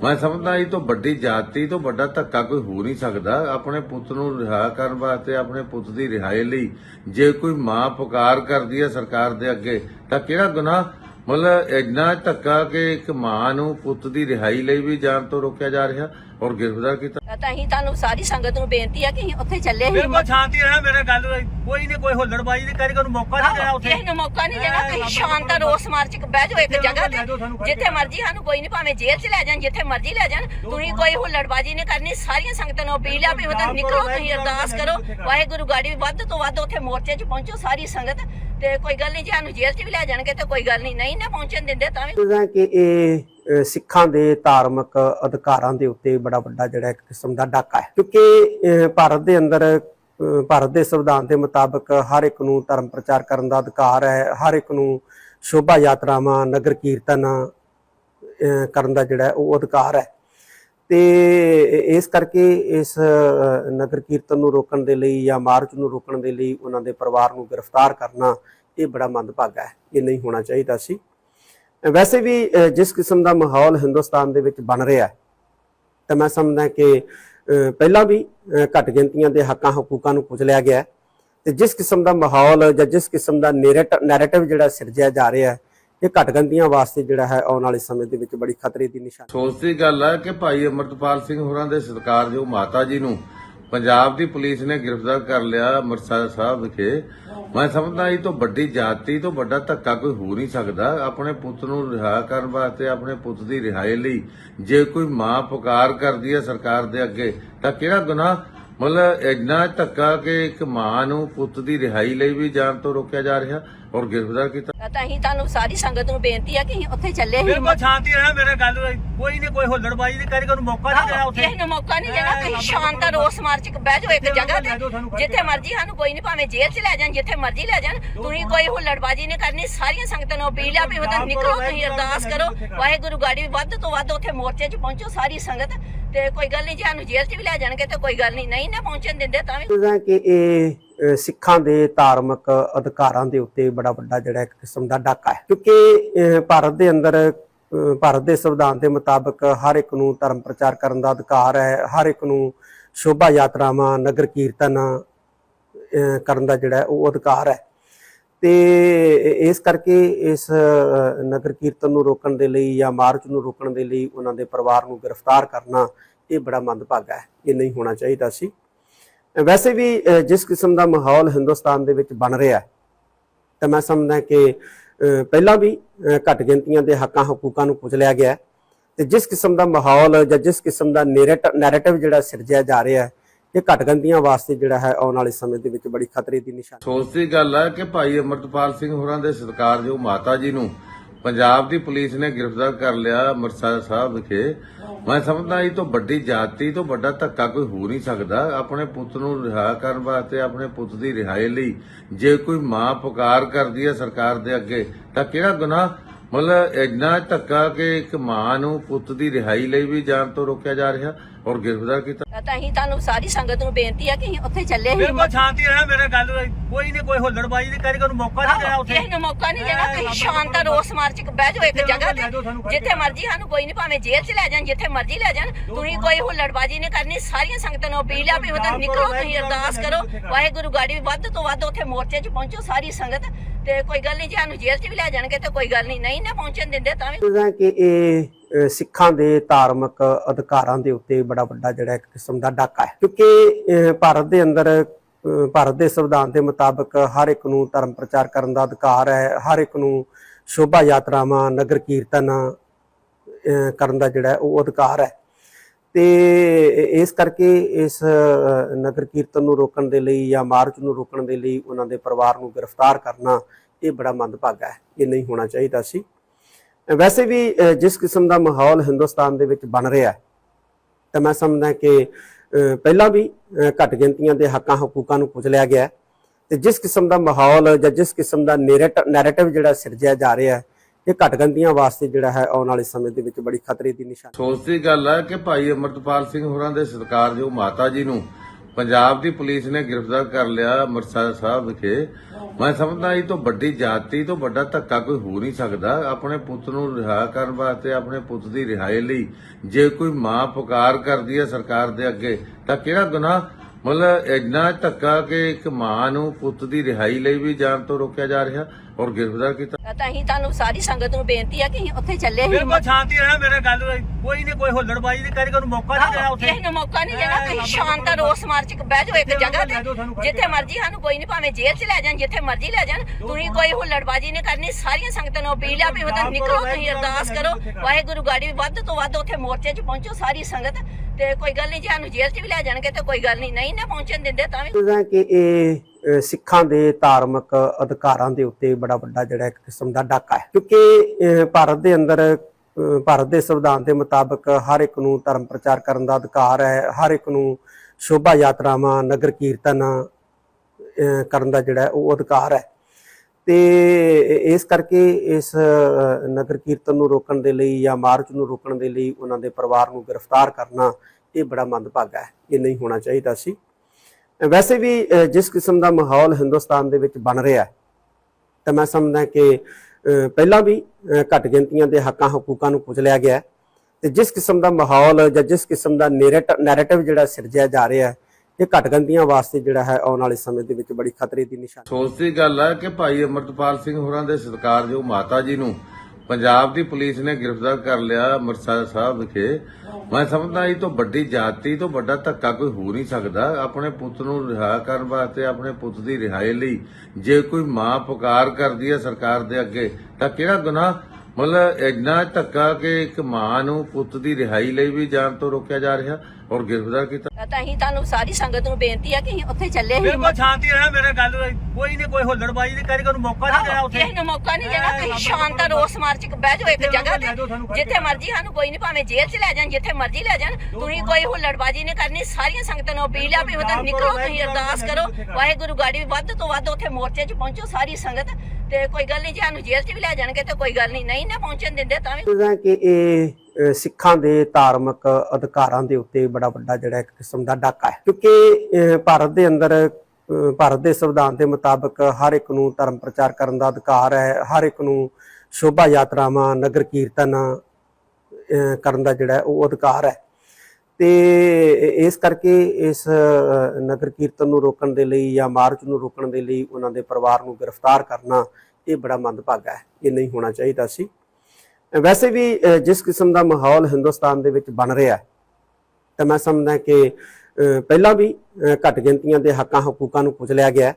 ਮੈਂ ਸਮਝਦਾ ਇਹ ਤੋਂ ਵੱਡੀ ਜਾਤੀ ਤੋਂ ਵੱਡਾ ਧੱਕਾ ਕੋਈ ਹੋ ਨਹੀਂ ਸਕਦਾ। ਆਪਣੇ ਪੁੱਤ ਨੂੰ ਰਿਹਾ ਕਰਨ ਵਾਸਤੇ, ਆਪਣੇ ਪੁੱਤ ਦੀ ਰਿਹਾਈ ਲਈ ਜੇ ਕੋਈ ਮਾਂ ਪੁਕਾਰ ਕਰਦੀ ਹੈ ਸਰਕਾਰ ਦੇ ਅੱਗੇ, ਤਾਂ ਕਿਹੜਾ ਗੁਨਾਹ? ਮਤਲਬ ਇੰਨਾ ਧੱਕਾ ਕਿ ਇੱਕ ਮਾਂ ਨੂੰ ਪੁੱਤ ਦੀ ਰਿਹਾਈ ਲਈ ਵੀ ਜਾਣ ਤੋਂ ਰੋਕਿਆ ਜਾ ਰਿਹਾ। ਔਰ ਗ੍ਰਿਫਤਾਰ ਕੀਤਾ। ਤਾਂ ਹੀ ਤੁਹਾਨੂੰ ਸਾਰੀ ਸੰਗਤ ਨੂੰ ਬੇਨਤੀ ਹੈ ਕਿ ਅਸੀਂ ਉੱਥੇ ਚੱਲੇ ਸੀ ਬਿਲਕੁਲ ਸ਼ਾਂਤੀ ਰਹਿਣਾ ਮੇਰੇ ਗੱਲ ਕੋਈ ਨਹੀਂ ਕੋਈ ਹੁੱਲੜਬਾਜੀ ਨਹੀਂ ਕਰੀ ਕੋਈ ਮੌਕਾ ਨਹੀਂ ਦੇਣਾ ਉੱਥੇ। ਕਿਸੇ ਨੂੰ ਮੌਕਾ ਨਹੀਂ ਦੇਣਾ ਤੁਸੀਂ ਸ਼ਾਂਤ ਰੋਸ ਮਾਰਚ ਕੇ ਬਹਿ ਜਾਓ ਇੱਕ ਜਗ੍ਹਾ ਤੇ। ਜਿੱਥੇ ਮਰਜ਼ੀ ਸਾਨੂੰ ਕੋਈ ਨਹੀਂ ਭਾਵੇਂ ਜੇਲ੍ਹ 'ਚ ਲੈ ਜਾਣ ਜਿੱਥੇ ਮਰਜ਼ੀ ਲੈ ਜਾਣ। ਤੁਸੀਂ ਕੋਈ ਹੁੱਲੜਬਾਜੀ ਨਹੀਂ ਕਰਨੀ ਸਾਰੀਆਂ ਸੰਗਤਾਂ ਨੂੰ ਅਪੀਲ ਆ ਵੀ ਉਹਦਾ ਨਿਕਲੋ ਤੁਸੀਂ ਅਰਦਾਸ ਕਰੋ। ਵਾਹਿਗੁਰੂ ਗਾੜੀ ਵੱਧ ਤੋਂ ਵੱਧ ਉੱਥੇ ਮੋਰਚੇ 'ਚ ਪਹੁੰਚੋ ਸਾਰੀ ਸੰਗਤ। ਤੇ ਕੋਈ ਗੱਲ ਨਹੀਂ ਜੇ ਸਾਨੂੰ ਜੇਲ੍ਹ 'ਚ ਵੀ ਲੈ ਜਾਣਗੇ ਤੇ ਕੋਈ ਗੱਲ ਨਹੀਂ ਨਹੀਂ ਨਾ ਪਹੁੰਚਣ ਦਿੰਦੇ ਤਾਂ ਵੀ ਹੈ ਕਿ ਇਹ ਸਿੱਖਾਂ ਦੇ ਧਾਰਮਿਕ ਅਧਿਕਾਰਾਂ ਦੇ ਉੱਤੇ ਬੜਾ ਵੱਡਾ ਜਿਹੜਾ ਇੱਕ ਕਿਸਮ ਦਾ ਡਾਕਾ ਹੈ। ਕਿਉਂਕਿ ਭਾਰਤ ਦੇ ਅੰਦਰ ਭਾਰਤ ਦੇ ਸੰਵਿਧਾਨ ਦੇ ਮੁਤਾਬਕ ਹਰ ਇੱਕ ਨੂੰ ਧਰਮ ਪ੍ਰਚਾਰ ਕਰਨ ਦਾ ਅਧਿਕਾਰ ਹੈ, ਹਰ ਇੱਕ ਨੂੰ ਸ਼ੋਭਾ ਯਾਤਰਾਵਾਂ, ਨਗਰ ਕੀਰਤਨ ਕਰਨ ਦਾ ਜਿਹੜਾ ਉਹ ਅਧਿਕਾਰ ਹੈ। ਤੇ ਇਸ ਕਰਕੇ ਇਸ ਨਗਰ ਕੀਰਤਨ ਨੂੰ ਰੋਕਣ ਦੇ ਲਈ ਜਾਂ ਮਾਰਚ ਨੂੰ ਰੋਕਣ ਦੇ ਲਈ ਉਹਨਾਂ ਦੇ ਪਰਿਵਾਰ ਨੂੰ ਗ੍ਰਿਫਤਾਰ ਕਰਨਾ ਇਹ ਬੜਾ ਮੰਦਭਾਗਾ ਹੈ। ਇਹ ਨਹੀਂ ਹੋਣਾ ਚਾਹੀਦਾ ਸੀ। ਵੈਸੇ ਵੀ ਜਿਸ ਕਿਸਮ ਦਾ ਮਾਹੌਲ ਹਿੰਦੁਸਤਾਨ ਦੇ ਵਿੱਚ ਬਣ ਰਿਹਾ ਹੈ, ਤਾਂ ਮੈਂ ਸਮਝਦਾ ਕਿ ਪਹਿਲਾਂ ਵੀ ਘੱਟ ਗਿਣਤੀਆਂ ਦੇ ਹੱਕਾਂ ਹਕੂਕਾਂ ਨੂੰ ਕੁਚਲਿਆ ਗਿਆ ਹੈ, ਤੇ ਜਿਸ ਕਿਸਮ ਦਾ ਮਾਹੌਲ ਜਾਂ ਜਿਸ ਕਿਸਮ ਦਾ ਨੈਰੇਟਿਵ ਜਿਹੜਾ ਸਿਰਜਿਆ ਜਾ ਰਿਹਾ ਹੈ, ਇਹ ਘੱਟ ਗਿਣਤੀਆਂ ਵਾਸਤੇ ਜਿਹੜਾ ਹੈ ਆਉਣ ਵਾਲੇ ਸਮੇਂ ਦੇ ਵਿੱਚ ਬੜੀ ਖਤਰੇ ਦੀ ਨਿਸ਼ਾਨੀ ਅਫਸੋਸ ਦੀ ਗੱਲ ਹੈ ਕਿ ਭਾਈ ਅਮਰਤਪਾਲ ਸਿੰਘ ਹੋਰਾਂ ਦੇ ਸਤਿਕਾਰ ਜੋ ਮਾਤਾ ਜੀ ਨੂੰ ਪੰਜਾਬ ਦੀ ਪੁਲਿਸ ਨੇ ਗ੍ਰਿਫਤਾਰ ਕਰ ਲਿਆ ਅੰਮ੍ਰਿਤਸਰ ਸਾਹਿਬ ਵਿਖੇ। ਮੈਂ ਸਮਝਦਾ ਇਹ ਤੋਂ ਵੱਡੀ ਜਾਤੀ ਤੋਂ ਵੱਡਾ ਧੱਕਾ ਕੋਈ ਹੋ ਨਹੀਂ ਸਕਦਾ। ਆਪਣੇ ਪੁੱਤ ਨੂੰ ਰਿਹਾ ਕਰਨ ਵਾਸਤੇ, ਆਪਣੇ ਪੁੱਤ ਦੀ ਰਿਹਾਈ ਲਈ ਜੇ ਕੋਈ ਮਾਂ ਪੁਕਾਰ ਕਰਦੀ ਹੈ ਸਰਕਾਰ ਦੇ ਅੱਗੇ, ਤਾਂ ਕਿਹੜਾ ਗੁਨਾਹ? ਮਤਲਬ ਇੰਨਾ ਧੱਕਾ ਕਿ ਇੱਕ ਮਾਂ ਨੂੰ ਪੁੱਤ ਦੀ ਰਿਹਾਈ ਲਈ ਵੀ ਜਾਣ ਤੋਂ ਰੋਕਿਆ ਜਾ ਰਿਹਾ। ਔਰ ਗ੍ਰਿਫਤਾਰ ਕੀਤਾ। ਤਾਂ ਹੀ ਤੁਹਾਨੂੰ ਸਾਰੀ ਸੰਗਤ ਨੂੰ ਬੇਨਤੀ ਹੈ ਕਿ ਅਸੀਂ ਉੱਥੇ ਚੱਲੇ ਸੀ। ਬਿਲਕੁਲ ਸ਼ਾਂਤੀ ਰਹਿਣਾ ਮੇਰੇ ਗੱਲ ਕੋਈ ਨਹੀਂ ਕੋਈ ਹੁੱਲੜਬਾਜੀ ਨਹੀਂ ਕਰੀ ਕੋਈ ਮੌਕਾ ਨਹੀਂ ਦੇਣਾ ਉੱਥੇ। ਕਿਸੇ ਨੂੰ ਮੌਕਾ ਨਹੀਂ ਦੇਣਾ ਤੁਸੀਂ ਸ਼ਾਂਤ ਰੋਸ ਮਾਰਚ ਕੇ ਬਹਿ ਜਾਓ ਇੱਕ ਜਗ੍ਹਾ ਤੇ। ਜਿੱਥੇ ਮਰਜ਼ੀ ਸਾਨੂੰ ਕੋਈ ਨਹੀਂ ਭਾਵੇਂ ਜੇਲ੍ਹ 'ਚ ਲੈ ਜਾਣ ਜਿੱਥੇ ਮਰਜ਼ੀ ਲੈ ਜਾਣ। ਤੁਸੀਂ ਕੋਈ ਹੁੱਲੜਬਾਜੀ ਨਹੀਂ ਕਰਨੀ ਸਾਰੀਆਂ ਸੰਗਤਾਂ ਨੂੰ ਅਪੀਲ ਆ ਵੀ ਉਹਦਾ ਨਿਕਲੋ ਤੁਸੀਂ ਅਰਦਾਸ ਕਰੋ। ਵਾਹਿਗੁਰੂ ਗਾੜੀ ਵੱਧ ਤੋਂ ਵੱਧ ਉੱਥੇ ਮੋਰਚੇ 'ਚ ਪਹੁੰਚੋ ਸਾਰੀ ਸੰਗਤ। ਤੇ ਕੋਈ ਗੱਲ ਨਹੀਂ ਜੇ ਸਾਨੂੰ ਜੇਲ੍ਹ 'ਚ ਵੀ ਲੈ ਜਾਣਗੇ ਤੇ ਕੋਈ ਗੱਲ ਨਹੀਂ ਨਹੀਂ ਨਾ ਪਹੁੰਚਣ ਦਿੰਦੇ ਤਾਂ ਵੀ। ਹੈ ਕਿ ਇਹ ਸਿੱਖਾਂ ਦੇ ਧਾਰਮਿਕ ਅਧਿਕਾਰਾਂ ਦੇ ਉੱਤੇ ਬੜਾ ਵੱਡਾ ਜਿਹੜਾ ਇੱਕ ਕਿਸਮ ਦਾ ਡਾਕਾ ਹੈ। ਕਿਉਂਕਿ ਭਾਰਤ ਦੇ ਅੰਦਰ ਭਾਰਤ ਦੇ ਸੰਵਿਧਾਨ ਦੇ ਮੁਤਾਬਕ ਹਰ ਇੱਕ ਨੂੰ ਧਰਮ ਪ੍ਰਚਾਰ ਕਰਨ ਦਾ ਅਧਿਕਾਰ ਹੈ, ਹਰ ਇੱਕ ਨੂੰ ਸ਼ੋਭਾ ਯਾਤਰਾਵਾਂ, ਨਗਰ ਕੀਰਤਨ ਕਰਨ ਦਾ ਜਿਹੜਾ ਉਹ ਅਧਿਕਾਰ ਹੈ। ਤੇ ਇਸ ਕਰਕੇ ਇਸ ਨਗਰ ਕੀਰਤਨ ਨੂੰ ਰੋਕਣ ਦੇ ਲਈ ਜਾਂ ਮਾਰਚ ਨੂੰ ਰੋਕਣ ਦੇ ਲਈ ਉਹਨਾਂ ਦੇ ਪਰਿਵਾਰ ਨੂੰ ਗ੍ਰਿਫਤਾਰ ਕਰਨਾ ਇਹ ਬੜਾ ਮੰਦਭਾਗਾ ਹੈ। ਇਹ ਨਹੀਂ ਹੋਣਾ ਚਾਹੀਦਾ ਸੀ। ਵੈਸੇ ਵੀ ਜਿਸ ਕਿਸਮ ਦਾ ਮਾਹੌਲ ਹਿੰਦੁਸਤਾਨ ਦੇ ਵਿੱਚ ਬਣ ਰਿਹਾ ਹੈ, ਤਾਂ ਮੈਂ ਸਮਝਦਾ ਕਿ ਪਹਿਲਾਂ ਵੀ ਘੱਟ ਗਿਣਤੀਆਂ ਦੇ ਹੱਕਾਂ ਹਕੂਕਾਂ ਨੂੰ ਕੁਚਲਿਆ ਗਿਆ ਹੈ, ਤੇ ਜਿਸ ਕਿਸਮ ਦਾ ਮਾਹੌਲ ਜਾਂ ਜਿਸ ਕਿਸਮ ਦਾ ਨੈਰੇਟਿਵ ਜਿਹੜਾ ਸਿਰਜਿਆ ਜਾ ਰਿਹਾ ਹੈ, ਇਹ ਘੱਟ ਗਿਣਤੀਆਂ ਵਾਸਤੇ ਜਿਹੜਾ ਹੈ, ਆਉਣ ਵਾਲੇ ਸਮੇਂ ਦੇ ਵਿੱਚ ਬੜੀ ਖਤਰੇ ਦੀ ਨਿਸ਼ਾਨੀ। ਅਫਸੋਸ ਦੀ ਗੱਲ ਹੈ ਕਿ ਭਾਈ ਅਮਰਤਪਾਲ ਸਿੰਘ ਹੋਰਾਂ ਦੇ ਸਤਿਕਾਰਯੋਗ ਮਾਤਾ ਜੀ ਨੂੰ ਪੰਜਾਬ ਦੀ ਪੁਲਿਸ ਨੇ ਗ੍ਰਿਫਤਾਰ ਕਰ ਲਿਆ ਅੰਮ੍ਰਿਤਸਰ ਸਾਹਿਬ ਵਿਖੇ। ਮੈਂ ਸਮਝਦਾ ਇਹ ਤੋਂ ਵੱਡੀ ਜਾਤੀ ਤੋਂ ਵੱਡਾ ਧੱਕਾ ਕੋਈ ਹੋ ਨਹੀਂ ਸਕਦਾ। ਆਪਣੇ ਪੁੱਤ ਨੂੰ ਰਿਹਾ ਕਰਨ ਵਾਸਤੇ, ਆਪਣੇ ਪੁੱਤ ਦੀ ਰਿਹਾਈ ਲਈ ਜੇ ਕੋਈ ਮਾਂ ਪੁਕਾਰ ਕਰਦੀ ਹੈ ਸਰਕਾਰ ਦੇ ਅੱਗੇ, ਤਾਂ ਕਿਹੜਾ ਗੁਨਾਹ? ਮਤਲਬ ਇੰਨਾ ਧੱਕਾ ਕਿ ਇੱਕ ਮਾਂ ਨੂੰ ਪੁੱਤ ਦੀ ਰਿਹਾਈ ਲਈ ਵੀ ਜਾਣ ਤੋਂ ਰੋਕਿਆ ਜਾ ਰਿਹਾ ਔਰ ਗ੍ਰਿਫਤਾਰ ਕੀਤਾ ਤਾਂ ਹੀ ਤੁਹਾਨੂੰ ਸਾਰੀ ਸੰਗਤ ਨੂੰ ਬੇਨਤੀ ਹੈ ਕਿ ਅਸੀਂ ਉੱਥੇ ਚੱਲੇ ਸੀ ਬਿਲਕੁਲ ਸ਼ਾਂਤੀ ਰਹਿਣਾ ਮੇਰੇ ਗੱਲ ਕੋਈ ਨਹੀਂ ਕੋਈ ਹੁੱਲੜਬਾਜੀ ਨਹੀਂ ਕਰੀ ਕੋਈ ਮੌਕਾ ਨਹੀਂ ਦੇਣਾ ਉੱਥੇ। ਕਿਸੇ ਨੂੰ ਮੌਕਾ ਨਹੀਂ ਦੇਣਾ ਤੁਸੀਂ ਸ਼ਾਂਤ ਰੋਸ ਮਾਰਚ ਕੇ ਬਹਿ ਜਾਓ ਇੱਕ ਜਗ੍ਹਾ ਤੇ ਜਿੱਥੇ ਮਰਜ਼ੀ ਸਾਨੂੰ ਕੋਈ ਨਹੀਂ ਭਾਵੇਂ ਜੇਲ੍ਹ 'ਚ ਲੈ ਜਾਣ ਜਿੱਥੇ ਮਰਜ਼ੀ ਲੈ ਜਾਣ ਤੁਸੀਂ ਕੋਈ ਹੁੱਲੜਬਾਜੀ ਨਹੀਂ ਕਰਨੀ ਸਾਰੀਆਂ ਸੰਗਤਾਂ ਨੂੰ ਅਪੀਲ ਆ ਵੀ ਉਹਦਾ ਨਿਕਲੋ ਤੁਸੀਂ ਅਰਦਾਸ ਕਰੋ ਵਾਹਿਗੁਰੂ ਗਾੜੀ ਵੱਧ ਤੋਂ ਵੱਧ ਉੱਥੇ ਮੋਰਚੇ 'ਚ ਪਹੁੰਚੋ ਸਾਰੀ ਸੰਗਤ ਤੇ ਕੋਈ ਗੱਲ ਨਹੀਂ ਜੇ ਸਾਨੂੰ ਜੇਲ੍ਹ 'ਚ ਵੀ ਲੈ ਜਾਣਗੇ ਤੇ ਕੋਈ ਗੱਲ ਨਹੀਂ ਨਹੀਂ ਨਾ ਪਹੁੰਚਣ ਦਿੰਦੇ ਤਾਂ ਵੀ ਹੈ ਕਿ ਇਹ ਸਿੱਖਾਂ ਦੇ ਧਾਰਮਿਕ ਅਧਿਕਾਰਾਂ ਦੇ ਉੱਤੇ ਬੜਾ ਵੱਡਾ ਜਿਹੜਾ ਇੱਕ ਕਿਸਮ ਦਾ ਡਾਕਾ ਹੈ। ਕਿਉਂਕਿ ਅ, ਭਾਰਤ ਦੇ ਅੰਦਰ ਭਾਰਤ ਦੇ ਸੰਵਿਧਾਨ ਦੇ ਮੁਤਾਬਕ ਹਰ ਇੱਕ ਨੂੰ ਧਰਮ ਪ੍ਰਚਾਰ ਕਰਨ ਦਾ ਅਧਿਕਾਰ ਹੈ। ਹਰ ਇੱਕ ਨੂੰ ਸ਼ੋਭਾ ਯਾਤਰਾਵਾਂ ਨਗਰ ਕੀਰਤਨ ਕਰਨ ਦਾ ਜਿਹੜਾ ਉਹ ਅਧਿਕਾਰ ਹੈ। ਤੇ ਇਸ ਕਰਕੇ ਇਸ ਨਗਰ ਕੀਰਤਨ ਨੂੰ ਰੋਕਣ ਦੇ ਲਈ ਜਾਂ ਮਾਰਚ ਨੂੰ ਰੋਕਣ ਦੇ ਲਈ ਉਹਨਾਂ ਦੇ ਪਰਿਵਾਰ ਨੂੰ ਗ੍ਰਿਫਤਾਰ ਕਰਨਾ ਇਹ ਬੜਾ ਮੰਦਭਾਗਾ ਹੈ। ਇਹ ਨਹੀਂ ਹੋਣਾ ਚਾਹੀਦਾ ਸੀ। ਵੈਸੇ ਵੀ ਜਿਸ ਕਿਸਮ ਦਾ ਮਾਹੌਲ ਹਿੰਦੁਸਤਾਨ ਦੇ ਵਿੱਚ ਬਣ ਰਿਹਾ ਹੈ, ਤਾਂ ਮੈਂ ਸਮਝਦਾ ਕਿ ਪਹਿਲਾਂ ਵੀ ਘੱਟ ਗਿਣਤੀਆਂ ਦੇ ਹੱਕਾਂ ਹਕੂਕਾਂ ਨੂੰ ਕੁਚਲਿਆ ਗਿਆ ਹੈ, ਤੇ ਜਿਸ ਕਿਸਮ ਦਾ ਮਾਹੌਲ ਜਾਂ ਜਿਸ ਕਿਸਮ ਦਾ ਨੈਰੇਟਿਵ ਜਿਹੜਾ ਸਿਰਜਿਆ ਜਾ ਰਿਹਾ ਹੈ, ਇਹ ਘੱਟ ਗਿਣਤੀਆਂ ਵਾਸਤੇ ਜਿਹੜਾ ਹੈ, ਆਉਣ ਵਾਲੇ ਸਮੇਂ ਦੇ ਵਿੱਚ ਬੜੀ ਖਤਰੇ ਦੀ ਨਿਸ਼ਾਨੀ। ਅਫਸੋਸ ਦੀ ਗੱਲ ਹੈ ਕਿ ਭਾਈ ਅਮਰਤਪਾਲ ਸਿੰਘ ਹੋਰਾਂ ਦੇ ਸਤਿਕਾਰਯੋਗ ਮਾਤਾ ਜੀ ਨੂੰ ਪੰਜਾਬ ਦੀ ਪੁਲਿਸ ਨੇ ਗ੍ਰਿਫਤਾਰ ਕਰ ਲਿਆ ਅੰਮ੍ਰਿਤਸਰ ਸਾਹਿਬ ਵਿਖੇ। ਮੈਂ ਸਮਝਦਾ ਇਹ ਤੋਂ ਵੱਡੀ ਜਾਤੀ ਤੋਂ ਵੱਡਾ ਧੱਕਾ ਕੋਈ ਹੋ ਨਹੀਂ ਸਕਦਾ। ਆਪਣੇ ਪੁੱਤ ਨੂੰ ਰਿਹਾ ਕਰਨ ਵਾਸਤੇ, ਆਪਣੇ ਪੁੱਤ ਦੀ ਰਿਹਾਈ ਲਈ ਜੇ ਕੋਈ ਮਾਂ ਪੁਕਾਰ ਕਰਦੀ ਹੈ ਸਰਕਾਰ ਦੇ ਅੱਗੇ, ਤਾਂ ਕਿਹੜਾ ਗੁਨਾਹ? ਮਤਲਬ ਇੰਨਾ ਧੱਕਾ ਕਿ ਇੱਕ ਮਾਂ ਨੂੰ ਪੁੱਤ ਦੀ ਰਿਹਾਈ ਲਈ ਵੀ ਜਾਣ ਤੋਂ ਰੋਕਿਆ ਜਾ ਰਿਹਾ। ਔਰ ਗ੍ਰਿਫਤਾਰ ਕੀਤਾ। ਤਾਂ ਅਸੀਂ ਤੁਹਾਨੂੰ ਸਾਰੀ ਸੰਗਤ ਨੂੰ ਬੇਨਤੀ ਆ ਕਿ ਅਸੀਂ ਉੱਥੇ ਚੱਲੇ ਸੀ ਬਿਲਕੁਲ ਸ਼ਾਂਤੀ ਰਹਿਣਾ ਮੇਰੇ ਗੱਲ ਕੋਈ ਨਹੀਂ ਕੋਈ ਹੁੱਲੜਬਾਜੀ ਨਹੀਂ ਕਰਕੇ ਉਹਨੂੰ ਮੌਕਾ ਨਹੀਂ ਦੇਣਾ ਉੱਥੇ। ਕਿਸੇ ਨੂੰ ਮੌਕਾ ਨਹੀਂ ਦੇਣਾ ਤੁਸੀਂ ਸ਼ਾਂਤ ਰੋਸ ਮਾਰਚ ਬਹਿ ਜਾਓ ਇੱਕ ਜਗ੍ਹਾ ਤੇ। ਜਿੱਥੇ ਮਰਜ਼ੀ ਸਾਨੂੰ ਕੋਈ ਨਹੀਂ ਭਾਵੇਂ ਜੇਲ੍ਹ 'ਚ ਲੈ ਜਾਣ ਜਿੱਥੇ ਮਰਜ਼ੀ ਲੈ ਜਾਣ। ਤੁਸੀਂ ਕੋਈ ਹੁੱਲੜਬਾਜੀ ਨਹੀਂ ਕਰਨੀ ਸਾਰੀਆਂ ਸੰਗਤਾਂ ਨੂੰ ਅਪੀਲ ਆ ਵੀ ਉਹਦਾ ਨਿਕਲੋ ਤੁਸੀਂ ਅਰਦਾਸ ਕਰੋ। ਵਾਹਿਗੁਰੂ ਗਾੜੀ ਵੱਧ ਤੋਂ ਵੱਧ ਉੱਥੇ ਮੋਰਚੇ 'ਚ ਪਹੁੰਚੋ ਸਾਰੀ ਸੰਗਤ। ਤੇ ਕੋਈ ਗੱਲ ਨਹੀਂ ਜੇ ਸਾਨੂੰ ਜੇਲ੍ਹ 'ਚ ਵੀ ਲੈ ਜਾਣਗੇ ਤੇ ਕੋਈ ਗੱਲ ਨਹੀਂ ਨਹੀਂ ਨਾ ਪਹੁੰਚਣ ਦਿੰਦੇ ਤਾਂ ਵੀ ਕਿ ਇਹ ਸਿੱਖਾਂ ਦੇ ਧਾਰਮਿਕ ਅਧਿਕਾਰਾਂ ਦੇ ਉੱਤੇ ਬੜਾ ਵੱਡਾ ਜਿਹੜਾ ਇੱਕ ਕਿਸਮ ਦਾ ਡਾਕਾ ਹੈ। ਕਿਉਂਕਿ ਭਾਰਤ ਦੇ ਅੰਦਰ ਭਾਰਤ ਦੇ ਸੰਵਿਧਾਨ ਦੇ ਮੁਤਾਬਕ ਹਰ ਇੱਕ ਨੂੰ ਧਰਮ ਪ੍ਰਚਾਰ ਕਰਨ ਦਾ ਅਧਿਕਾਰ ਹੈ। ਹਰ ਇੱਕ ਨੂੰ ਸ਼ੋਭਾ ਯਾਤਰਾਵਾਂ, ਨਗਰ ਕੀਰਤਨ ਕਰਨ ਦਾ ਜਿਹੜਾ ਉਹ ਅਧਿਕਾਰ ਹੈ। ਤੇ ਇਸ ਕਰਕੇ ਇਸ ਨਗਰ ਕੀਰਤਨ ਨੂੰ ਰੋਕਣ ਦੇ ਲਈ ਜਾਂ ਮਾਰਚ ਨੂੰ ਰੋਕਣ ਦੇ ਲਈ ਉਹਨਾਂ ਦੇ ਪਰਿਵਾਰ ਨੂੰ ਗ੍ਰਿਫਤਾਰ ਕਰਨਾ ਇਹ ਬੜਾ ਮੰਦਭਾਗਾ ਹੈ। ਇਹ ਨਹੀਂ ਹੋਣਾ ਚਾਹੀਦਾ ਸੀ। ਵੈਸੇ ਵੀ ਜਿਸ ਕਿਸਮ ਦਾ ਮਾਹੌਲ ਹਿੰਦੁਸਤਾਨ ਦੇ ਵਿੱਚ ਬਣ ਰਿਹਾ ਹੈ, ਤਾਂ ਮੈਂ ਸਮਝਦਾ ਕਿ ਪਹਿਲਾਂ ਵੀ ਘੱਟ ਗਿਣਤੀਆਂ ਦੇ ਹੱਕਾਂ ਹਕੂਕਾਂ ਨੂੰ ਕੁਚਲਿਆ ਗਿਆ ਹੈ, ਤੇ ਜਿਸ ਕਿਸਮ ਦਾ ਮਾਹੌਲ ਜਾਂ ਜਿਸ ਕਿਸਮ ਦਾ ਨੈਰੇਟਿਵ ਜਿਹੜਾ ਸਿਰਜਿਆ ਜਾ ਰਿਹਾ ਹੈ, ਇਹ ਘੱਟ ਗਿਣਤੀਆਂ ਵਾਸਤੇ ਜਿਹੜਾ ਹੈ, ਆਉਣ ਵਾਲੇ ਸਮੇਂ ਦੇ ਵਿੱਚ ਬੜੀ ਖਤਰੇ ਦੀ ਨਿਸ਼ਾਨੀ। ਅਫਸੋਸ ਦੀ ਗੱਲ ਹੈ ਕਿ ਭਾਈ ਅਮਰਤਪਾਲ ਸਿੰਘ ਹੋਰਾਂ ਦੇ ਸਤਿਕਾਰਯੋਗ ਮਾਤਾ ਜੀ ਨੂੰ ਪੰਜਾਬ ਦੀ ਪੁਲਿਸ ਨੇ ਗ੍ਰਿਫਤਾਰ ਕਰ ਲਿਆ ਅੰਮ੍ਰਿਤਸਰ ਸਾਹਿਬ ਵਿਖੇ। ਮੈਂ ਸਮਝਦਾ ਇਹ ਤੋਂ ਵੱਡੀ ਜਾਤੀ ਤੋਂ ਵੱਡਾ ਧੱਕਾ ਕੋਈ ਹੋ ਨਹੀਂ ਸਕਦਾ। ਆਪਣੇ ਪੁੱਤ ਨੂੰ ਰਿਹਾ ਕਰਨ ਵਾਸਤੇ, ਆਪਣੇ ਪੁੱਤ ਦੀ ਰਿਹਾਈ ਲਈ ਜੇ ਕੋਈ ਮਾਂ ਪੁਕਾਰ ਕਰਦੀ ਹੈ ਸਰਕਾਰ ਦੇ ਅੱਗੇ, ਤਾਂ ਕਿਹੜਾ ਗੁਨਾਹ? ਮਤਲਬ ਇੰਨਾ ਧੱਕਾ ਕਿ ਇੱਕ ਮਾਂ ਨੂੰ ਪੁੱਤ ਦੀ ਰਿਹਾਈ ਲਈ ਵੀ ਜਾਣ ਤੋਂ ਰੋਕਿਆ ਜਾ ਰਿਹਾ। ਔਰ ਗ੍ਰਿਫਤਾਰ ਕੀਤਾ। ਤਾਂ ਅਸੀਂ ਤੁਹਾਨੂੰ ਸਾਰੀ ਸੰਗਤ ਨੂੰ ਬੇਨਤੀ ਆ ਕਿ ਅਸੀਂ ਉੱਥੇ ਚੱਲੇ ਸੀ ਬਿਲਕੁਲ ਸ਼ਾਂਤੀ ਰਹਿਣਾ ਮੇਰੇ ਗੱਲ ਕੋਈ ਨਹੀਂ ਕੋਈ ਹੁੱਲੜਬਾਜੀ ਨਹੀਂ ਕਰਕੇ ਉਹਨੂੰ ਮੌਕਾ ਨਹੀਂ ਦੇਣਾ ਉੱਥੇ। ਕਿਸੇ ਨੂੰ ਮੌਕਾ ਨਹੀਂ ਦੇਣਾ ਤੁਸੀਂ ਸ਼ਾਂਤ ਰੋਸ ਮਾਰਚ ਬਹਿ ਜਾਓ ਇੱਕ ਜਗ੍ਹਾ ਤੇ। ਜਿੱਥੇ ਮਰਜ਼ੀ ਸਾਨੂੰ ਕੋਈ ਨਹੀਂ ਭਾਵੇਂ ਜੇਲ੍ਹ 'ਚ ਲੈ ਜਾਣ ਜਿੱਥੇ ਮਰਜ਼ੀ ਲੈ ਜਾਣ। ਤੁਸੀਂ ਕੋਈ ਹੁੱਲੜਬਾਜੀ ਨਹੀਂ ਕਰਨੀ ਸਾਰੀਆਂ ਸੰਗਤਾਂ ਨੂੰ ਅਪੀਲ ਆ ਵੀ ਉਹਦਾ ਨਿਕਲੋ ਤੁਸੀਂ ਅਰਦਾਸ ਕਰੋ। ਵਾਹਿਗੁਰੂ ਗਾੜੀ ਵੱਧ ਤੋਂ ਵੱਧ ਉੱਥੇ ਮੋਰਚੇ 'ਚ ਪਹੁੰਚੋ ਸਾਰੀ ਸੰਗਤ। ਤੇ ਕੋਈ ਗੱਲ ਨਹੀਂ ਜੇ ਸਾਨੂੰ ਜੇਲ੍ਹ 'ਚ ਵੀ ਲੈ ਜਾਣਗੇ ਤੇ ਕੋਈ ਗੱਲ ਨਹੀਂ ਨਹੀਂ ਨਾ ਪਹੁੰਚਣ ਦਿੰਦੇ ਤਾਂ ਵੀ ਕਿ ਇਹ ਸਿੱਖਾਂ ਦੇ ਧਾਰਮਿਕ ਅਧਿਕਾਰਾਂ ਦੇ ਉੱਤੇ ਬੜਾ ਵੱਡਾ ਜਿਹੜਾ ਇੱਕ ਕਿਸਮ ਦਾ ਡਾਕਾ ਹੈ। ਕਿਉਂਕਿ ਭਾਰਤ ਦੇ ਅੰਦਰ ਭਾਰਤ ਦੇ ਸੰਵਿਧਾਨ ਦੇ ਮੁਤਾਬਕ ਹਰ ਇੱਕ ਨੂੰ ਧਰਮ ਪ੍ਰਚਾਰ ਕਰਨ ਦਾ ਅਧਿਕਾਰ ਹੈ, ਹਰ ਇੱਕ ਨੂੰ ਸ਼ੋਭਾ ਯਾਤਰਾਵਾਂ, ਨਗਰ ਕੀਰਤਨ ਕਰਨ ਦਾ ਜਿਹੜਾ ਉਹ ਅਧਿਕਾਰ ਹੈ। ਤੇ ਇਸ ਕਰਕੇ ਇਸ ਨਗਰ ਕੀਰਤਨ ਨੂੰ ਰੋਕਣ ਦੇ ਲਈ ਜਾਂ ਮਾਰਚ ਨੂੰ ਰੋਕਣ ਦੇ ਲਈ ਉਹਨਾਂ ਦੇ ਪਰਿਵਾਰ ਨੂੰ ਗ੍ਰਿਫਤਾਰ ਕਰਨਾ ਇਹ ਬੜਾ ਮੰਦਭਾਗਾ ਹੈ। ਇਹ ਨਹੀਂ ਹੋਣਾ ਚਾਹੀਦਾ ਸੀ। ਵੈਸੇ ਵੀ ਜਿਸ ਕਿਸਮ ਦਾ ਮਾਹੌਲ ਹਿੰਦੁਸਤਾਨ ਦੇ ਵਿੱਚ ਬਣ ਰਿਹਾ ਹੈ, ਤਾਂ ਮੈਂ ਸਮਝਦਾ ਕਿ ਪਹਿਲਾਂ ਵੀ ਘੱਟ ਗਿਣਤੀਆਂ ਦੇ ਹੱਕਾਂ ਹਕੂਕਾਂ ਨੂੰ ਕੁਚਲਿਆ ਗਿਆ ਹੈ,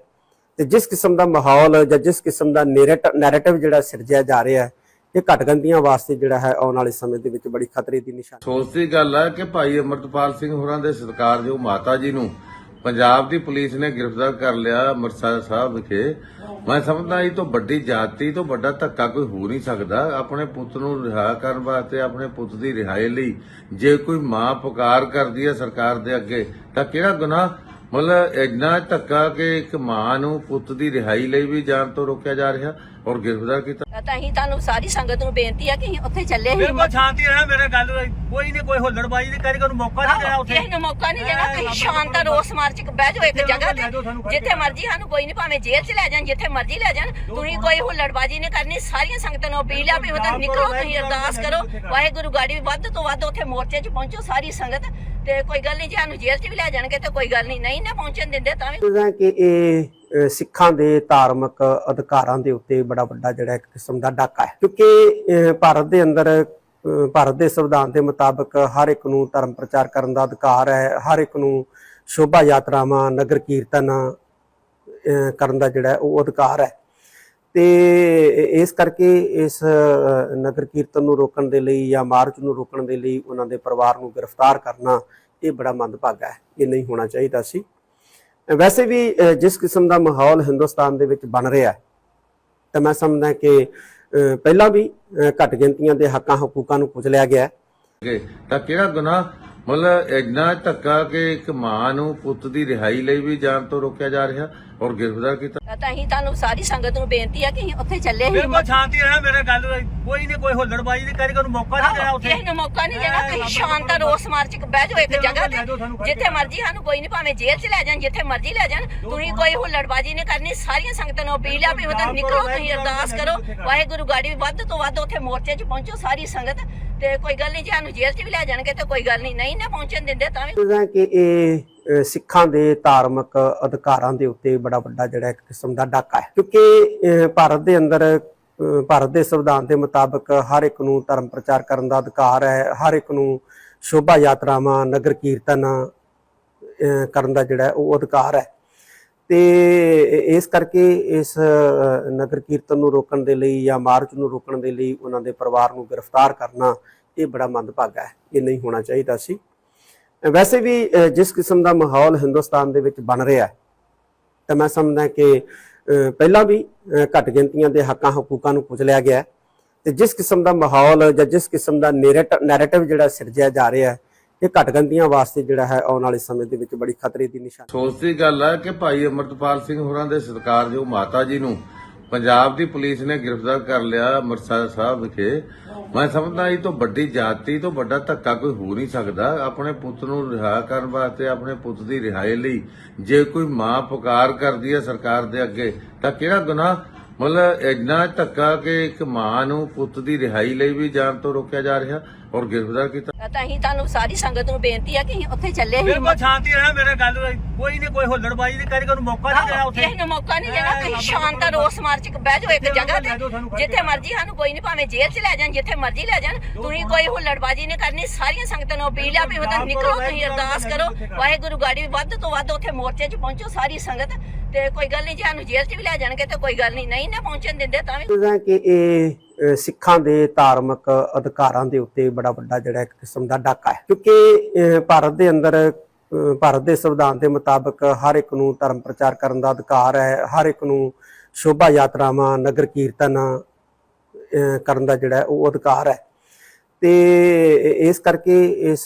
ਤੇ ਜਿਸ ਕਿਸਮ ਦਾ ਮਾਹੌਲ ਜਾਂ ਜਿਸ ਕਿਸਮ ਦਾ ਨੈਰੇਟਿਵ ਜਿਹੜਾ ਸਿਰਜਿਆ ਜਾ ਰਿਹਾ ਹੈ, ਇਹ ਘੱਟ ਗਿਣਤੀਆਂ ਵਾਸਤੇ ਜਿਹੜਾ ਹੈ ਆਉਣ ਵਾਲੇ ਸਮੇਂ ਦੇ ਵਿੱਚ ਬੜੀ ਖਤਰੇ ਦੀ ਨਿਸ਼ਾਨੀ ਅਫਸੋਸ ਦੀ ਗੱਲ ਹੈ ਕਿ ਭਾਈ ਅਮਰਤਪਾਲ ਸਿੰਘ ਹੋਰਾਂ ਦੇ ਸਤਿਕਾਰਯੋਗ ਮਾਤਾ ਜੀ ਨੂੰ ਪੰਜਾਬ ਦੀ ਪੁਲਿਸ ਨੇ ਗ੍ਰਿਫਤਾਰ ਕਰ ਲਿਆ ਅੰਮ੍ਰਿਤਸਰ ਸਾਹਿਬ ਵਿਖੇ। ਮੈਂ ਸਮਝਦਾ ਇਹ ਤੋਂ ਵੱਡੀ ਜਾਤੀ ਤੋਂ ਵੱਡਾ ਧੱਕਾ ਕੋਈ ਹੋ ਨਹੀਂ ਸਕਦਾ। ਆਪਣੇ ਪੁੱਤ ਨੂੰ ਰਿਹਾ ਕਰਨ ਵਾਸਤੇ, ਆਪਣੇ ਪੁੱਤ ਦੀ ਰਿਹਾਈ ਲਈ ਜੇ ਕੋਈ ਮਾਂ ਪੁਕਾਰ ਕਰਦੀ ਹੈ ਸਰਕਾਰ ਦੇ ਅੱਗੇ, ਤਾਂ ਕਿਹੜਾ ਗੁਨਾਹ? ਮਤਲਬ ਇੰਨਾ ਧੱਕਾ ਕਿ ਇੱਕ ਮਾਂ ਨੂੰ ਪੁੱਤ ਦੀ ਰਿਹਾਈ ਲਈ ਵੀ ਜਾਣ ਤੋਂ ਰੋਕਿਆ ਜਾ ਰਿਹਾ। ਔਰ ਗ੍ਰਿਫਤਾਰ ਕੀਤਾ। ਤਾਂ ਅਸੀਂ ਤੁਹਾਨੂੰ ਸਾਰੀ ਸੰਗਤ ਨੂੰ ਬੇਨਤੀ ਆ ਕਿ ਅਸੀਂ ਉੱਥੇ ਚੱਲੇ ਸੀ ਬਿਲਕੁਲ ਸ਼ਾਂਤੀ ਰਹਿਣਾ ਮੇਰੇ ਗੱਲ ਕੋਈ ਨਹੀਂ ਕੋਈ ਹੁੱਲੜਬਾਜੀ ਨਹੀਂ ਕਰਕੇ ਉਹਨੂੰ ਮੌਕਾ ਨਹੀਂ ਦੇਣਾ ਉੱਥੇ। ਕਿਸੇ ਨੂੰ ਮੌਕਾ ਨਹੀਂ ਦੇਣਾ ਤੁਸੀਂ ਸ਼ਾਂਤ ਰੋਸ ਮਾਰਚ ਬਹਿ ਜਾਓ ਇੱਕ ਜਗ੍ਹਾ ਤੇ। ਜਿੱਥੇ ਮਰਜ਼ੀ ਸਾਨੂੰ ਕੋਈ ਨਹੀਂ ਭਾਵੇਂ ਜੇਲ੍ਹ 'ਚ ਲੈ ਜਾਣ ਜਿੱਥੇ ਮਰਜ਼ੀ ਲੈ ਜਾਣ। ਤੁਸੀਂ ਕੋਈ ਹੁੱਲੜਬਾਜੀ ਨਹੀਂ ਕਰਨੀ ਸਾਰੀਆਂ ਸੰਗਤਾਂ ਨੂੰ ਅਪੀਲ ਆ ਵੀ ਉਹਦਾ ਨਿਕਲੋ ਤੁਸੀਂ ਅਰਦਾਸ ਕਰੋ। ਵਾਹਿਗੁਰੂ ਗਾੜੀ ਵੱਧ ਤੋਂ ਵੱਧ ਉੱਥੇ ਮੋਰਚੇ 'ਚ ਪਹੁੰਚੋ ਸਾਰੀ ਸੰਗਤ। ਤੇ ਕੋਈ ਗੱਲ ਨਹੀਂ ਜੇ ਸਾਨੂੰ ਜੇਲ੍ਹ 'ਚ ਵੀ ਲੈ ਜਾਣਗੇ ਤੇ ਕੋਈ ਗੱਲ ਨਹੀਂ ਨਹੀਂ ਨਾ ਪਹੁੰਚਣ ਦਿੰਦੇ ਤਾਂ ਵੀ ਕਿ ਇਹ ਸਿੱਖਾਂ ਦੇ ਧਾਰਮਿਕ ਅਧਿਕਾਰਾਂ ਦੇ ਉੱਤੇ ਬੜਾ ਵੱਡਾ ਜਿਹੜਾ ਇੱਕ ਕਿਸਮ ਦਾ ਡਾਕਾ ਹੈ। ਕਿਉਂਕਿ ਭਾਰਤ ਦੇ ਅੰਦਰ ਭਾਰਤ ਦੇ ਸੰਵਿਧਾਨ ਦੇ ਮੁਤਾਬਕ ਹਰ ਇੱਕ ਨੂੰ ਧਰਮ ਪ੍ਰਚਾਰ ਕਰਨ ਦਾ ਅਧਿਕਾਰ ਹੈ, ਹਰ ਇੱਕ ਨੂੰ ਸ਼ੋਭਾ ਯਾਤਰਾਵਾਂ, ਨਗਰ ਕੀਰਤਨ ਕਰਨ ਦਾ ਜਿਹੜਾ ਉਹ ਅਧਿਕਾਰ ਹੈ। ਤੇ ਇਸ ਕਰਕੇ ਇਸ ਨਗਰ ਕੀਰਤਨ ਨੂੰ ਰੋਕਣ ਦੇ ਲਈ ਜਾਂ ਮਾਰਚ ਨੂੰ ਰੋਕਣ ਦੇ ਲਈ ਉਹਨਾਂ ਦੇ ਪਰਿਵਾਰ ਨੂੰ ਗ੍ਰਿਫਤਾਰ ਕਰਨਾ ਇਹ ਬੜਾ ਮੰਦਭਾਗਾ ਹੈ। ਇਹ ਨਹੀਂ ਹੋਣਾ ਚਾਹੀਦਾ ਸੀ। ਵੈਸੇ ਵੀ ਜਿਸ ਕਿਸਮ ਦਾ ਮਾਹੌਲ ਹਿੰਦੁਸਤਾਨ ਦੇ ਵਿੱਚ ਬਣ ਰਿਹਾ ਹੈ, ਤਾਂ ਮੈਂ ਸਮਝਦਾ ਕਿ ਪਹਿਲਾਂ ਵੀ ਘੱਟ ਗਿਣਤੀਆਂ ਦੇ ਹੱਕਾਂ ਹਕੂਕਾਂ ਨੂੰ ਕੁਚਲਿਆ ਗਿਆ ਹੈ। ਤਾਂ ਕਿਹੜਾ ਗੁਨਾਹ? ਮਤਲਬ ਇੰਨਾ ਧੱਕਾ ਕਿ ਇੱਕ ਮਾਂ ਨੂੰ ਪੁੱਤ ਦੀ ਰਿਹਾਈ ਲਈ ਵੀ ਜਾਣ ਤੋਂ ਰੋਕਿਆ ਜਾ ਰਿਹਾ ਔਰ ਗ੍ਰਿਫਤਾਰ ਕੀਤਾ। ਤਾਂ ਅਸੀਂ ਤੁਹਾਨੂੰ ਸਾਰੀ ਸੰਗਤ ਨੂੰ ਬੇਨਤੀ ਆ ਕਿ ਅਸੀਂ ਉੱਥੇ ਚੱਲੇ ਸੀ ਬਿਲਕੁਲ ਸ਼ਾਂਤੀ ਰਹਿਣਾ ਮੇਰੇ ਗੱਲ ਕੋਈ ਨਹੀਂ ਕੋਈ ਹੁੱਲੜਬਾਜੀ ਨਹੀਂ ਕਰਕੇ ਉਹਨੂੰ ਮੌਕਾ ਨਹੀਂ ਦੇਣਾ ਉੱਥੇ। ਕਿਸੇ ਨੂੰ ਮੌਕਾ ਨਹੀਂ ਦੇਣਾ ਤੁਸੀਂ ਸ਼ਾਂਤ ਰੋਸ ਮਾਰਚ ਬਹਿ ਜਾਓ ਇੱਕ ਜਗ੍ਹਾ ਤੇ ਜਿੱਥੇ ਮਰਜ਼ੀ ਸਾਨੂੰ ਕੋਈ ਨਹੀਂ ਭਾਵੇਂ ਜੇਲ੍ਹ 'ਚ ਲੈ ਜਾਣ ਜਿੱਥੇ ਮਰਜ਼ੀ ਲੈ ਜਾਣ ਤੁਸੀਂ ਕੋਈ ਹੁੱਲੜਬਾਜੀ ਨਹੀਂ ਕਰਨੀ ਸਾਰੀਆਂ ਸੰਗਤਾਂ ਨੂੰ ਅਪੀਲ ਆ ਵੀ ਉਹਦਾ ਨਿਕਲੋ ਤੁਸੀਂ ਅਰਦਾਸ ਕਰੋ ਵਾਹਿਗੁਰੂ ਗਾੜੀ ਵੱਧ ਤੋਂ ਵੱਧ ਉੱਥੇ ਮੋਰਚੇ 'ਚ ਪਹੁੰਚੋ ਸਾਰੀ ਸੰਗਤ ਤੇ ਕੋਈ ਗੱਲ ਨਹੀਂ ਜੇ ਸਾਨੂੰ ਜੇਲ੍ਹ 'ਚ ਵੀ ਲੈ ਜਾਣਗੇ ਤੇ ਕੋਈ ਗੱਲ ਨਹੀਂ ਨਹੀਂ ਨਾ ਪਹੁੰਚਣ ਦਿੰਦੇ ਤਾਂ ਵੀ। ਕਿ ਇਹ ਸਿੱਖਾਂ ਦੇ ਧਾਰਮਿਕ ਅਧਿਕਾਰਾਂ ਦੇ ਉੱਤੇ ਬੜਾ ਵੱਡਾ ਜਿਹੜਾ ਇੱਕ ਕਿਸਮ ਦਾ ਡਾਕਾ ਹੈ। ਕਿਉਂਕਿ ਭਾਰਤ ਦੇ ਅੰਦਰ ਭਾਰਤ ਦੇ ਸੰਵਿਧਾਨ ਦੇ ਮੁਤਾਬਕ ਹਰ ਇੱਕ ਨੂੰ ਧਰਮ ਪ੍ਰਚਾਰ ਕਰਨ ਦਾ ਅਧਿਕਾਰ ਹੈ। ਹਰ ਇੱਕ ਨੂੰ ਸ਼ੋਭਾ ਯਾਤਰਾਵਾਂ, ਨਗਰ ਕੀਰਤਨ ਕਰਨ ਦਾ ਜਿਹੜਾ ਉਹ ਅਧਿਕਾਰ ਹੈ। ਤੇ ਇਸ ਕਰਕੇ ਇਸ ਨਗਰ ਕੀਰਤਨ ਨੂੰ ਰੋਕਣ ਦੇ ਲਈ ਜਾਂ ਮਾਰਚ ਨੂੰ ਰੋਕਣ ਦੇ ਲਈ ਉਹਨਾਂ ਦੇ ਪਰਿਵਾਰ ਨੂੰ ਗ੍ਰਿਫਤਾਰ ਕਰਨਾ ਇਹ ਬੜਾ ਮੰਦਭਾਗਾ ਹੈ। ਇਹ ਨਹੀਂ ਹੋਣਾ ਚਾਹੀਦਾ ਸੀ। ਵੈਸੇ ਵੀ ਜਿਸ ਕਿਸਮ ਦਾ ਮਾਹੌਲ ਹਿੰਦੁਸਤਾਨ ਦੇ ਵਿੱਚ ਬਣ ਰਿਹਾ ਹੈ, ਤਾਂ ਮੈਂ ਸਮਝਦਾ ਕਿ ਪਹਿਲਾਂ ਵੀ ਘੱਟ ਗਿਣਤੀਆਂ ਦੇ ਹੱਕਾਂ ਹਕੂਕਾਂ ਨੂੰ ਕੁਚਲਿਆ ਗਿਆ ਹੈ, ਤੇ ਜਿਸ ਕਿਸਮ ਦਾ ਮਾਹੌਲ ਜਾਂ ਜਿਸ ਕਿਸਮ ਦਾ ਨੈਰੇਟਿਵ ਜਿਹੜਾ ਸਿਰਜਿਆ ਜਾ ਰਿਹਾ ਹੈ, ਇਹ ਘੱਟ ਗਿਣਤੀਆਂ ਵਾਸਤੇ ਜਿਹੜਾ ਹੈ, ਆਉਣ ਵਾਲੇ ਸਮੇਂ ਦੇ ਵਿੱਚ ਬੜੀ ਖਤਰੇ ਦੀ ਨਿਸ਼ਾਨੀ। ਅਫਸੋਸ ਗੱਲ ਹੈ ਕਿ ਭਾਈ ਅਮਰਤਪਾਲ ਸਿੰਘ ਹੋਰਾਂ ਦੇ ਸਤਿਕਾਰਯੋਗ ਮਾਤਾ ਜੀ ਨੂੰ ਪੰਜਾਬ ਦੀ ਪੁਲਿਸ ਨੇ ਗ੍ਰਿਫਤਾਰ ਕਰ ਲਿਆ ਅੰਮ੍ਰਿਤਸਰ ਸਾਹਿਬ ਵਿਖੇ। ਮੈਂ ਸਮਝਦਾ ਇਹ ਤੋਂ ਵੱਡੀ ਜਾਤੀ ਤੋਂ ਵੱਡਾ ਧੱਕਾ ਕੋਈ ਹੋ ਨਹੀਂ ਸਕਦਾ। ਆਪਣੇ ਪੁੱਤ ਨੂੰ ਰਿਹਾ ਕਰਨ ਵਾਸਤੇ, ਆਪਣੇ ਪੁੱਤ ਦੀ ਰਿਹਾਈ ਲਈ ਜੇ ਕੋਈ ਮਾਂ ਪੁਕਾਰ ਕਰਦੀ ਹੈ ਸਰਕਾਰ ਦੇ ਅੱਗੇ, ਤਾਂ ਕਿਹੜਾ ਗੁਨਾਹ? ਮਤਲਬ ਇੰਨਾ ਧੱਕਾ ਕਿ ਇੱਕ ਮਾਂ ਨੂੰ ਪੁੱਤ ਦੀ ਰਿਹਾਈ ਲਈ ਵੀ ਜਾਣ ਤੋਂ ਰੋਕਿਆ ਜਾ ਰਿਹਾ। ਔਰ ਗ੍ਰਿਫਤਾਰ ਕੀਤਾ। ਤਾਂ ਅਸੀਂ ਤੁਹਾਨੂੰ ਸਾਰੀ ਸੰਗਤ ਨੂੰ ਬੇਨਤੀ ਆ ਕਿ ਅਸੀਂ ਉੱਥੇ ਚੱਲੇ ਮੇਰੇ ਕੋਲ ਸ਼ਾਂਤੀ ਰਹਿਣਾ ਮੇਰੇ ਗੱਲ ਕੋਈ ਨਹੀਂ ਕੋਈ ਹੁੱਲੜਬਾਜੀ ਨਹੀਂ ਕਰੀ ਕੋਈ ਮੌਕਾ ਨਹੀਂ ਦੇਣਾ ਉੱਥੇ। ਕਿਸੇ ਨੂੰ ਮੌਕਾ ਨਹੀਂ ਦੇਣਾ ਤੁਸੀਂ ਸ਼ਾਂਤ ਰੋਸ ਮਾਰਚ ਕੇ ਬਹਿ ਜਾਓ ਇੱਕ ਜਗ੍ਹਾ ਤੇ ਜਿੱਥੇ ਮਰਜ਼ੀ ਸਾਨੂੰ ਕੋਈ ਨਹੀਂ ਭਾਵੇਂ ਜੇਲ੍ਹ 'ਚ ਲੈ ਜਾਣ ਜਿੱਥੇ ਮਰਜ਼ੀ ਲੈ ਜਾਣ ਤੁਸੀਂ ਕੋਈ ਹੁੱਲੜਬਾਜੀ ਨਹੀਂ ਕਰਨੀ ਸਾਰੀਆਂ ਸੰਗਤਾਂ ਨੂੰ ਅਪੀਲ ਆ ਵੀ ਉਹਦਾ ਨਿਕਲੋ ਤੁਸੀਂ ਅਰਦਾਸ ਕਰੋ ਵਾਹਿਗੁਰੂ ਗਾੜੀ ਵੱਧ ਤੋਂ ਵੱਧ ਉੱਥੇ ਮੋਰਚੇ 'ਚ ਪਹੁੰਚੋ ਸਾਰੀ ਸੰਗਤ ਤੇ ਕੋਈ ਗੱਲ ਨਹੀਂ ਜੇ ਸਾਨੂੰ ਜੇਲ੍ਹ 'ਚ ਵੀ ਲੈ ਜਾਣਗੇ ਤੇ ਕੋਈ ਗੱਲ ਨਹੀਂ ਨਹੀਂ ਨਾ ਪਹੁੰਚਣ ਦਿੰਦੇ ਤਾਂ ਵੀ ਕਿ ਇਹ ਸਿੱਖਾਂ ਦੇ ਧਾਰਮਿਕ ਅਧਿਕਾਰਾਂ ਦੇ ਉੱਤੇ ਬੜਾ ਵੱਡਾ ਜਿਹੜਾ ਇੱਕ ਕਿਸਮ ਦਾ ਡਾਕਾ ਹੈ। ਕਿਉਂਕਿ ਭਾਰਤ ਦੇ ਅੰਦਰ ਭਾਰਤ ਦੇ ਸੰਵਿਧਾਨ ਦੇ ਮੁਤਾਬਕ ਹਰ ਇੱਕ ਨੂੰ ਧਰਮ ਪ੍ਰਚਾਰ ਕਰਨ ਦਾ ਅਧਿਕਾਰ ਹੈ, ਹਰ ਇੱਕ ਨੂੰ ਸ਼ੋਭਾ ਯਾਤਰਾਵਾਂ, ਨਗਰ ਕੀਰਤਨ ਕਰਨ ਦਾ ਜਿਹੜਾ ਉਹ ਅਧਿਕਾਰ ਹੈ। ਤੇ ਇਸ ਕਰਕੇ ਇਸ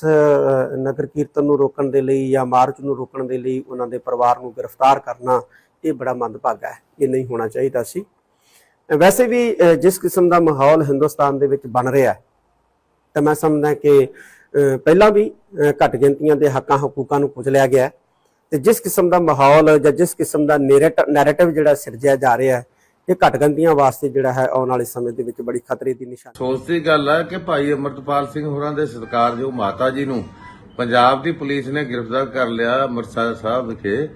ਨਗਰ ਕੀਰਤਨ ਨੂੰ ਰੋਕਣ ਦੇ ਲਈ ਜਾਂ ਮਾਰਚ ਨੂੰ ਰੋਕਣ ਦੇ ਲਈ ਉਹਨਾਂ ਦੇ ਪਰਿਵਾਰ ਨੂੰ ਗ੍ਰਿਫਤਾਰ ਕਰਨਾ ਇਹ ਬੜਾ ਮੰਦਭਾਗਾ ਹੈ। ਇਹ ਨਹੀਂ ਹੋਣਾ ਚਾਹੀਦਾ ਸੀ। ਵੈਸੇ ਵੀ ਜਿਸ ਕਿਸਮ ਦਾ ਮਾਹੌਲ ਹਿੰਦੁਸਤਾਨ ਦੇ ਵਿੱਚ ਬਣ ਰਿਹਾ ਹੈ, ਤਾਂ ਮੈਂ ਸਮਝਦਾ ਕਿ ਪਹਿਲਾਂ ਵੀ ਘੱਟ ਗਿਣਤੀਆਂ ਦੇ ਹੱਕਾਂ ਹਕੂਕਾਂ ਨੂੰ ਕੁਚਲਿਆ ਗਿਆ ਹੈ, ਤੇ ਜਿਸ ਕਿਸਮ ਦਾ ਮਾਹੌਲ ਜਾਂ ਜਿਸ ਕਿਸਮ ਦਾ ਨੈਰੇਟਿਵ ਜਿਹੜਾ ਸਿਰਜਿਆ ਜਾ ਰਿਹਾ ਹੈ, ਇਹ ਘੱਟ ਗਿਣਤੀਆਂ ਵਾਸਤੇ ਜਿਹੜਾ ਹੈ ਆਉਣ ਵਾਲੇ ਸਮੇਂ ਦੇ ਵਿੱਚ ਬੜੀ ਖਤਰੇ ਦੀ ਨਿਸ਼ਾਨੀ ਅਫਸੋਸ ਦੀ ਗੱਲ ਹੈ ਕਿ ਭਾਈ ਅਮਰਤਪਾਲ ਸਿੰਘ ਹੋਰਾਂ ਦੇ ਸਤਿਕਾਰਯੋਗ ਮਾਤਾ ਜੀ ਨੂੰ ਪੰਜਾਬ ਦੀ ਪੁਲਿਸ ਨੇ ਗ੍ਰਿਫਤਾਰ ਕਰ ਲਿਆ ਅੰਮ੍ਰਿਤਸਰ ਸਾਹਿਬ ਵਿਖੇ।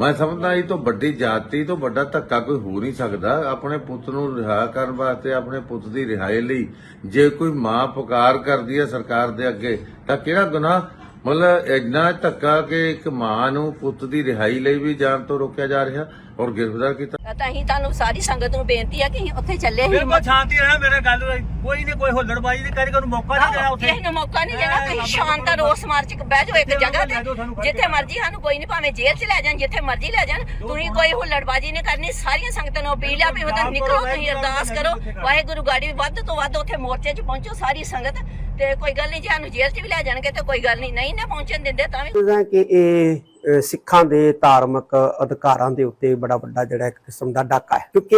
ਮੈਂ ਸਮਝਦਾ ਇਹ ਤੋਂ ਵੱਡੀ ਜਾਤੀ ਤੋਂ ਵੱਡਾ ਧੱਕਾ ਕੋਈ ਹੋ ਨਹੀਂ ਸਕਦਾ। ਆਪਣੇ ਪੁੱਤ ਨੂੰ ਰਿਹਾ ਕਰਨ ਵਾਸਤੇ, ਆਪਣੇ ਪੁੱਤ ਦੀ ਰਿਹਾਈ ਲਈ ਜੇ ਕੋਈ ਮਾਂ ਪੁਕਾਰ ਕਰਦੀ ਹੈ ਸਰਕਾਰ ਦੇ ਅੱਗੇ, ਤਾਂ ਕਿਹੜਾ ਗੁਨਾਹ? ਮਤਲਬ ਇੰਨਾ ਧੱਕਾ ਕਿ ਇੱਕ ਮਾਂ ਨੂੰ ਪੁੱਤ ਦੀ ਰਿਹਾਈ ਲਈ ਵੀ ਜਾਣ ਤੋਂ ਰੋਕਿਆ ਜਾ ਰਿਹਾ। ਔਰ ਗ੍ਰਿਫਤਾਰ ਕੀਤਾ। ਤਾਂ ਅਸੀਂ ਤੁਹਾਨੂੰ ਸਾਰੀ ਸੰਗਤ ਨੂੰ ਬੇਨਤੀ ਆ ਕਿ ਅਸੀਂ ਉੱਥੇ ਚੱਲੇ ਮੇਰੇ ਕੋਲ ਸ਼ਾਂਤੀ ਰਹਿਣਾ ਮੇਰੇ ਗੱਲ ਕੋਈ ਨਹੀਂ ਕੋਈ ਹੁੱਲੜਬਾਜੀ ਨਹੀਂ ਕਰੀ ਕੋਈ ਮੌਕਾ ਨਹੀਂ ਦੇਣਾ ਉੱਥੇ। ਕਿਸੇ ਨੂੰ ਮੌਕਾ ਨਹੀਂ ਦੇਣਾ ਤੁਸੀਂ ਸ਼ਾਂਤ ਰੋਸ ਮਾਰਚ ਕੇ ਬਹਿ ਜਾਓ ਇੱਕ ਜਗ੍ਹਾ ਤੇ ਜਿੱਥੇ ਮਰਜ਼ੀ ਸਾਨੂੰ ਕੋਈ ਨਹੀਂ ਭਾਵੇਂ ਜੇਲ੍ਹ 'ਚ ਲੈ ਜਾਣ ਜਿੱਥੇ ਮਰਜ਼ੀ ਲੈ ਜਾਣ। ਤੁਸੀਂ ਕੋਈ ਹੁੱਲੜਬਾਜੀ ਨਹੀਂ ਕਰਨੀ ਸਾਰੀਆਂ ਸੰਗਤਾਂ ਨੂੰ ਅਪੀਲ ਆ ਵੀ ਉਹਦਾ ਨਿਕਲੋ ਤੁਸੀਂ ਅਰਦਾਸ ਕਰੋ। ਵਾਹਿਗੁਰੂ ਗਾੜੀ ਵੱਧ ਤੋਂ ਵੱਧ ਉੱਥੇ ਮੋਰਚੇ 'ਚ ਪਹੁੰਚੋ ਸਾਰੀ ਸੰਗਤ ਤੇ ਕੋਈ ਗੱਲ ਨਹੀਂ ਜੇ ਜੇਲ੍ਹ 'ਚ ਵੀ ਲੈ ਜਾਣਗੇ ਤੇ ਕੋਈ ਗੱਲ ਨਹੀਂ। ਨਹੀਂ ਨਾ ਪਹੁੰਚਣ ਦਿੰਦੇ ਤਾਂ ਵੀ। ਸਮਝਦਾ ਕਿ ਇਹ ਅਹ, ਸਿੱਖਾਂ ਦੇ ਧਾਰਮਿਕ ਅਧਿਕਾਰਾਂ ਦੇ ਉੱਤੇ ਬੜਾ ਵੱਡਾ ਜਿਹੜਾ ਇੱਕ ਕਿਸਮ ਦਾ ਡਾਕਾ ਹੈ। ਕਿਉਂਕਿ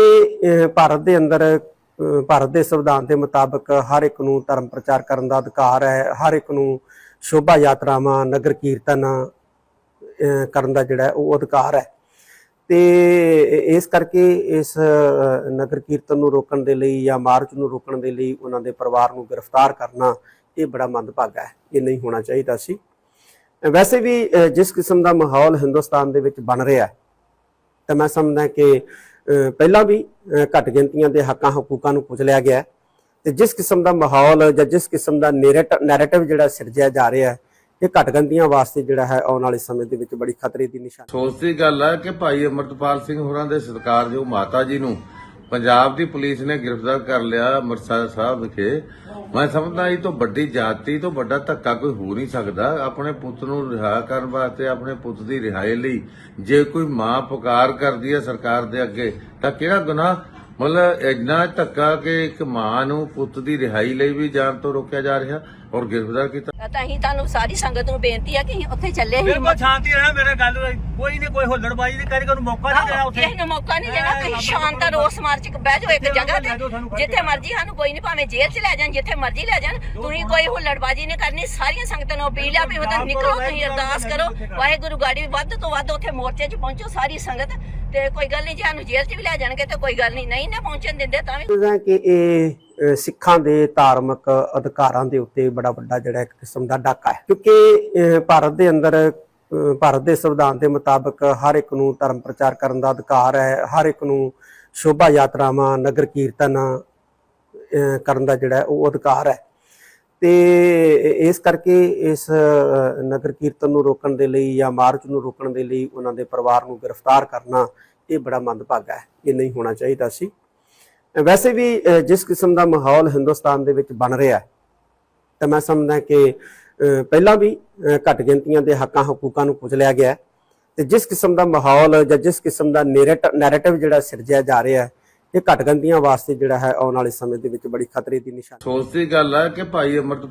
ਅਹ, ਭਾਰਤ ਦੇ ਅੰਦਰ ਅਹ, ਭਾਰਤ ਦੇ ਸੰਵਿਧਾਨ ਦੇ ਮੁਤਾਬਕ ਹਰ ਇੱਕ ਨੂੰ ਧਰਮ ਪ੍ਰਚਾਰ ਕਰਨ ਦਾ ਅਧਿਕਾਰ ਹੈ। ਹਰ ਇੱਕ ਨੂੰ ਸ਼ੋਭਾ ਯਾਤਰਾਵਾਂ ਨਗਰ ਕੀਰਤਨ ਅਹ, ਕਰਨ ਦਾ ਜਿਹੜਾ ਹੈ ਉਹ ਅਧਿਕਾਰ ਹੈ। ਤੇ ਇਸ ਕਰਕੇ ਇਸ ਨਗਰ ਕੀਰਤਨ ਨੂੰ ਰੋਕਣ ਦੇ ਲਈ ਜਾਂ ਮਾਰਚ ਨੂੰ ਰੋਕਣ ਦੇ ਲਈ ਉਹਨਾਂ ਦੇ ਪਰਿਵਾਰ ਨੂੰ ਗ੍ਰਿਫਤਾਰ ਕਰਨਾ ਇਹ ਬੜਾ ਮੰਦਭਾਗਾ ਹੈ, ਇਹ ਨਹੀਂ ਹੋਣਾ ਚਾਹੀਦਾ ਸੀ। ਵੈਸੇ ਵੀ ਜਿਸ ਕਿਸਮ ਦਾ ਮਾਹੌਲ ਹਿੰਦੁਸਤਾਨ ਦੇ ਵਿੱਚ ਬਣ ਰਿਹਾ ਹੈ, ਤਾਂ ਮੈਂ ਸਮਝਦਾ ਕਿ ਪਹਿਲਾਂ ਵੀ ਘੱਟ ਗਿਣਤੀਆਂ ਦੇ ਹੱਕਾਂ ਹਕੂਕਾਂ ਨੂੰ ਕੁਚਲਿਆ ਗਿਆ ਹੈ, ਤੇ ਜਿਸ ਕਿਸਮ ਦਾ ਮਾਹੌਲ ਜਾਂ ਜਿਸ ਕਿਸਮ ਦਾ ਨੈਰੇਟਿਵ ਜਿਹੜਾ ਸਿਰਜਿਆ ਜਾ ਰਿਹਾ ਹੈ ਇਹ ਘੱਟ ਵਾਸਤੇ ਜਿਹੜਾ ਹੈ ਆਉਣ ਵਾਲੇ ਸਮੇਂ ਦੇ ਵਿੱਚ ਬੜੀ ਖਤਰੇ ਦੀ ਨਿਸ਼ਾਨੀ ਅਫਸੋਸ ਗੱਲ ਹੈ ਕਿ ਭਾਈ ਅਮਰਤਪਾਲ ਸਿੰਘ ਹੋਰਾਂ ਦੇ ਸਤਿਕਾਰਯੋਗ ਮਾਤਾ ਜੀ ਨੂੰ ਪੰਜਾਬ ਦੀ ਪੁਲਿਸ ਨੇ ਗ੍ਰਿਫਤਾਰ ਕਰ ਲਿਆ ਅੰਮ੍ਰਿਤਸਰ ਸਾਹਿਬ ਵਿਖੇ, ਮੈਂ ਸਮਝਦਾ ਇਹ ਤੋਂ ਵੱਡੀ ਜਾਤੀ ਤੋਂ ਵੱਡਾ ਧੱਕਾ ਕੋਈ ਹੋ ਨਹੀਂ ਸਕਦਾ। ਆਪਣੇ ਪੁੱਤ ਨੂੰ ਰਿਹਾ ਕਰਨ ਵਾਸਤੇ, ਆਪਣੇ ਪੁੱਤ ਦੀ ਰਿਹਾਈ ਲਈ ਜੇ ਕੋਈ ਮਾਂ ਪੁਕਾਰ ਕਰਦੀ ਹੈ ਸਰਕਾਰ ਦੇ ਅੱਗੇ, ਤਾਂ ਕਿਹੜਾ ਗੁਨਾਹ? ਮਤਲਬ ਇੰਨਾ ਧੱਕਾ ਕਿ ਇੱਕ ਮਾਂ ਨੂੰ ਪੁੱਤ ਦੀ ਰਿਹਾਈ ਲਈ ਵੀ ਜਾਣ ਤੋਂ ਰੋਕਿਆ ਜਾ ਰਿਹਾ। ਔਰ ਗ੍ਰਿਫਤਾਰ ਕੀਤਾ। ਤਾਂ ਅਸੀਂ ਤੁਹਾਨੂੰ ਸਾਰੀ ਸੰਗਤ ਨੂੰ ਬੇਨਤੀ ਆ ਕਿ ਅਸੀਂ ਉੱਥੇ ਚੱਲੇ ਮੇਰੇ ਕੋਲ ਸ਼ਾਂਤੀ ਰਹਿਣਾ ਮੇਰੇ ਗੱਲ ਕੋਈ ਨਹੀਂ ਕੋਈ ਹੁੱਲੜਬਾਜੀ ਨਹੀਂ ਕਰੀ ਕੋਈ ਮੌਕਾ ਨਹੀਂ ਦੇਣਾ ਉੱਥੇ। ਕਿਸੇ ਨੂੰ ਮੌਕਾ ਨਹੀਂ ਦੇਣਾ ਤੁਸੀਂ ਸ਼ਾਂਤ ਰੋਸ ਮਾਰਚ ਕੇ ਬਹਿ ਜਾਓ ਇੱਕ ਜਗ੍ਹਾ ਤੇ। ਜਿੱਥੇ ਮਰਜ਼ੀ ਸਾਨੂੰ ਕੋਈ ਨਹੀਂ ਭਾਵੇਂ ਜੇਲ੍ਹ 'ਚ ਲੈ ਜਾਣ ਜਿੱਥੇ ਮਰਜ਼ੀ ਲੈ ਜਾਣ। ਤੁਸੀਂ ਕੋਈ ਹੁੱਲੜਬਾਜੀ ਨਹੀਂ ਕਰਨੀ ਸਾਰੀਆਂ ਸੰਗਤਾਂ ਨੂੰ ਅਪੀਲ ਆ ਵੀ ਉਹਦਾ ਨਿਕਲੋ ਤੁਸੀਂ ਅਰਦਾਸ ਕਰੋ। ਵਾਹਿਗੁਰੂ ਗਾੜੀ ਵੱਧ ਤੋਂ ਵੱਧ ਉੱਥੇ ਮੋਰਚੇ 'ਚ ਪਹੁੰਚੋ ਸਾਰੀ ਸੰਗਤ। ਤੇ ਕੋਈ ਗੱਲ ਨਹੀਂ ਜੇ ਸਾਨੂੰ ਜੇਲ੍ਹ 'ਚ ਵੀ ਲੈ ਜਾਣਗੇ ਤੇ ਕੋਈ ਗੱਲ ਨਹੀਂ ਨਹੀਂ ਨਾ ਪਹੁੰਚਣ ਦਿੰਦੇ ਤਾਂ ਵੀ। ਕਿ ਇਹ ਸਿੱਖਾਂ ਦੇ ਧਾਰਮਿਕ ਅਧਿਕਾਰਾਂ ਦੇ ਉੱਤੇ ਬੜਾ ਵੱਡਾ ਜਿਹੜਾ ਇੱਕ ਕਿਸਮ ਦਾ ਡਾਕਾ ਹੈ। ਕਿਉਂਕਿ ਭਾਰਤ ਦੇ ਅੰਦਰ ਭਾਰਤ ਦੇ ਸੰਵਿਧਾਨ ਦੇ ਮੁਤਾਬਕ ਹਰ ਇੱਕ ਨੂੰ ਧਰਮ ਪ੍ਰਚਾਰ ਕਰਨ ਦਾ ਅਧਿਕਾਰ ਹੈ। ਹਰ ਇੱਕ ਨੂੰ ਸ਼ੋਭਾ ਯਾਤਰਾਵਾਂ, ਨਗਰ ਕੀਰਤਨ ਕਰਨ ਦਾ ਜਿਹੜਾ ਉਹ ਅਧਿਕਾਰ ਹੈ। ਤੇ ਇਸ ਕਰਕੇ ਇਸ ਨਗਰ ਕੀਰਤਨ ਨੂੰ ਰੋਕਣ ਦੇ ਲਈ ਜਾਂ ਮਾਰਚ ਨੂੰ ਰੋਕਣ ਦੇ ਲਈ ਉਹਨਾਂ ਦੇ ਪਰਿਵਾਰ ਨੂੰ ਗ੍ਰਿਫਤਾਰ ਕਰਨਾ ਇਹ ਬੜਾ ਮੰਦਭਾਗਾ ਹੈ। ਇਹ ਨਹੀਂ ਹੋਣਾ ਚਾਹੀਦਾ ਸੀ। ਵੈਸੇ ਵੀ ਜਿਸ ਕਿਸਮ ਦਾ ਮਾਹੌਲ ਹਿੰਦੁਸਤਾਨ ਦੇ ਵਿੱਚ ਬਣ ਰਿਹਾ ਹੈ, ਤਾਂ ਮੈਂ ਸਮਝਦਾ ਕਿ ਪਹਿਲਾਂ ਵੀ ਘੱਟ ਗਿਣਤੀਆਂ ਦੇ ਹੱਕਾਂ ਹਕੂਕਾਂ ਨੂੰ ਕੁਚਲਿਆ ਗਿਆ ਹੈ। ਤੇ ਜਿਸ ਕਿਸਮ ਦਾ ਮਾਹੌਲ ਜਾਂ ਜਿਸ ਕਿਸਮ ਦਾ ਨੈਰੇਟਿਵ ਜਿਹੜਾ ਸਿਰਜਿਆ ਜਾ ਰਿਹਾ ਹੈ, ਇਹ ਘੱਟ ਗਿਣਤੀਆਂ ਵਾਸਤੇ ਜਿਹੜਾ ਹੈ, ਆਉਣ ਵਾਲੇ ਸਮੇਂ ਦੇ ਵਿੱਚ ਬੜੀ ਖਤਰੇ ਦੀ ਨਿਸ਼ਾਨੀ। ਸੋਚਦੀ ਗੱਲ ਹੈ ਕਿ ਭਾਈ ਅਮਰਤਪਾਲ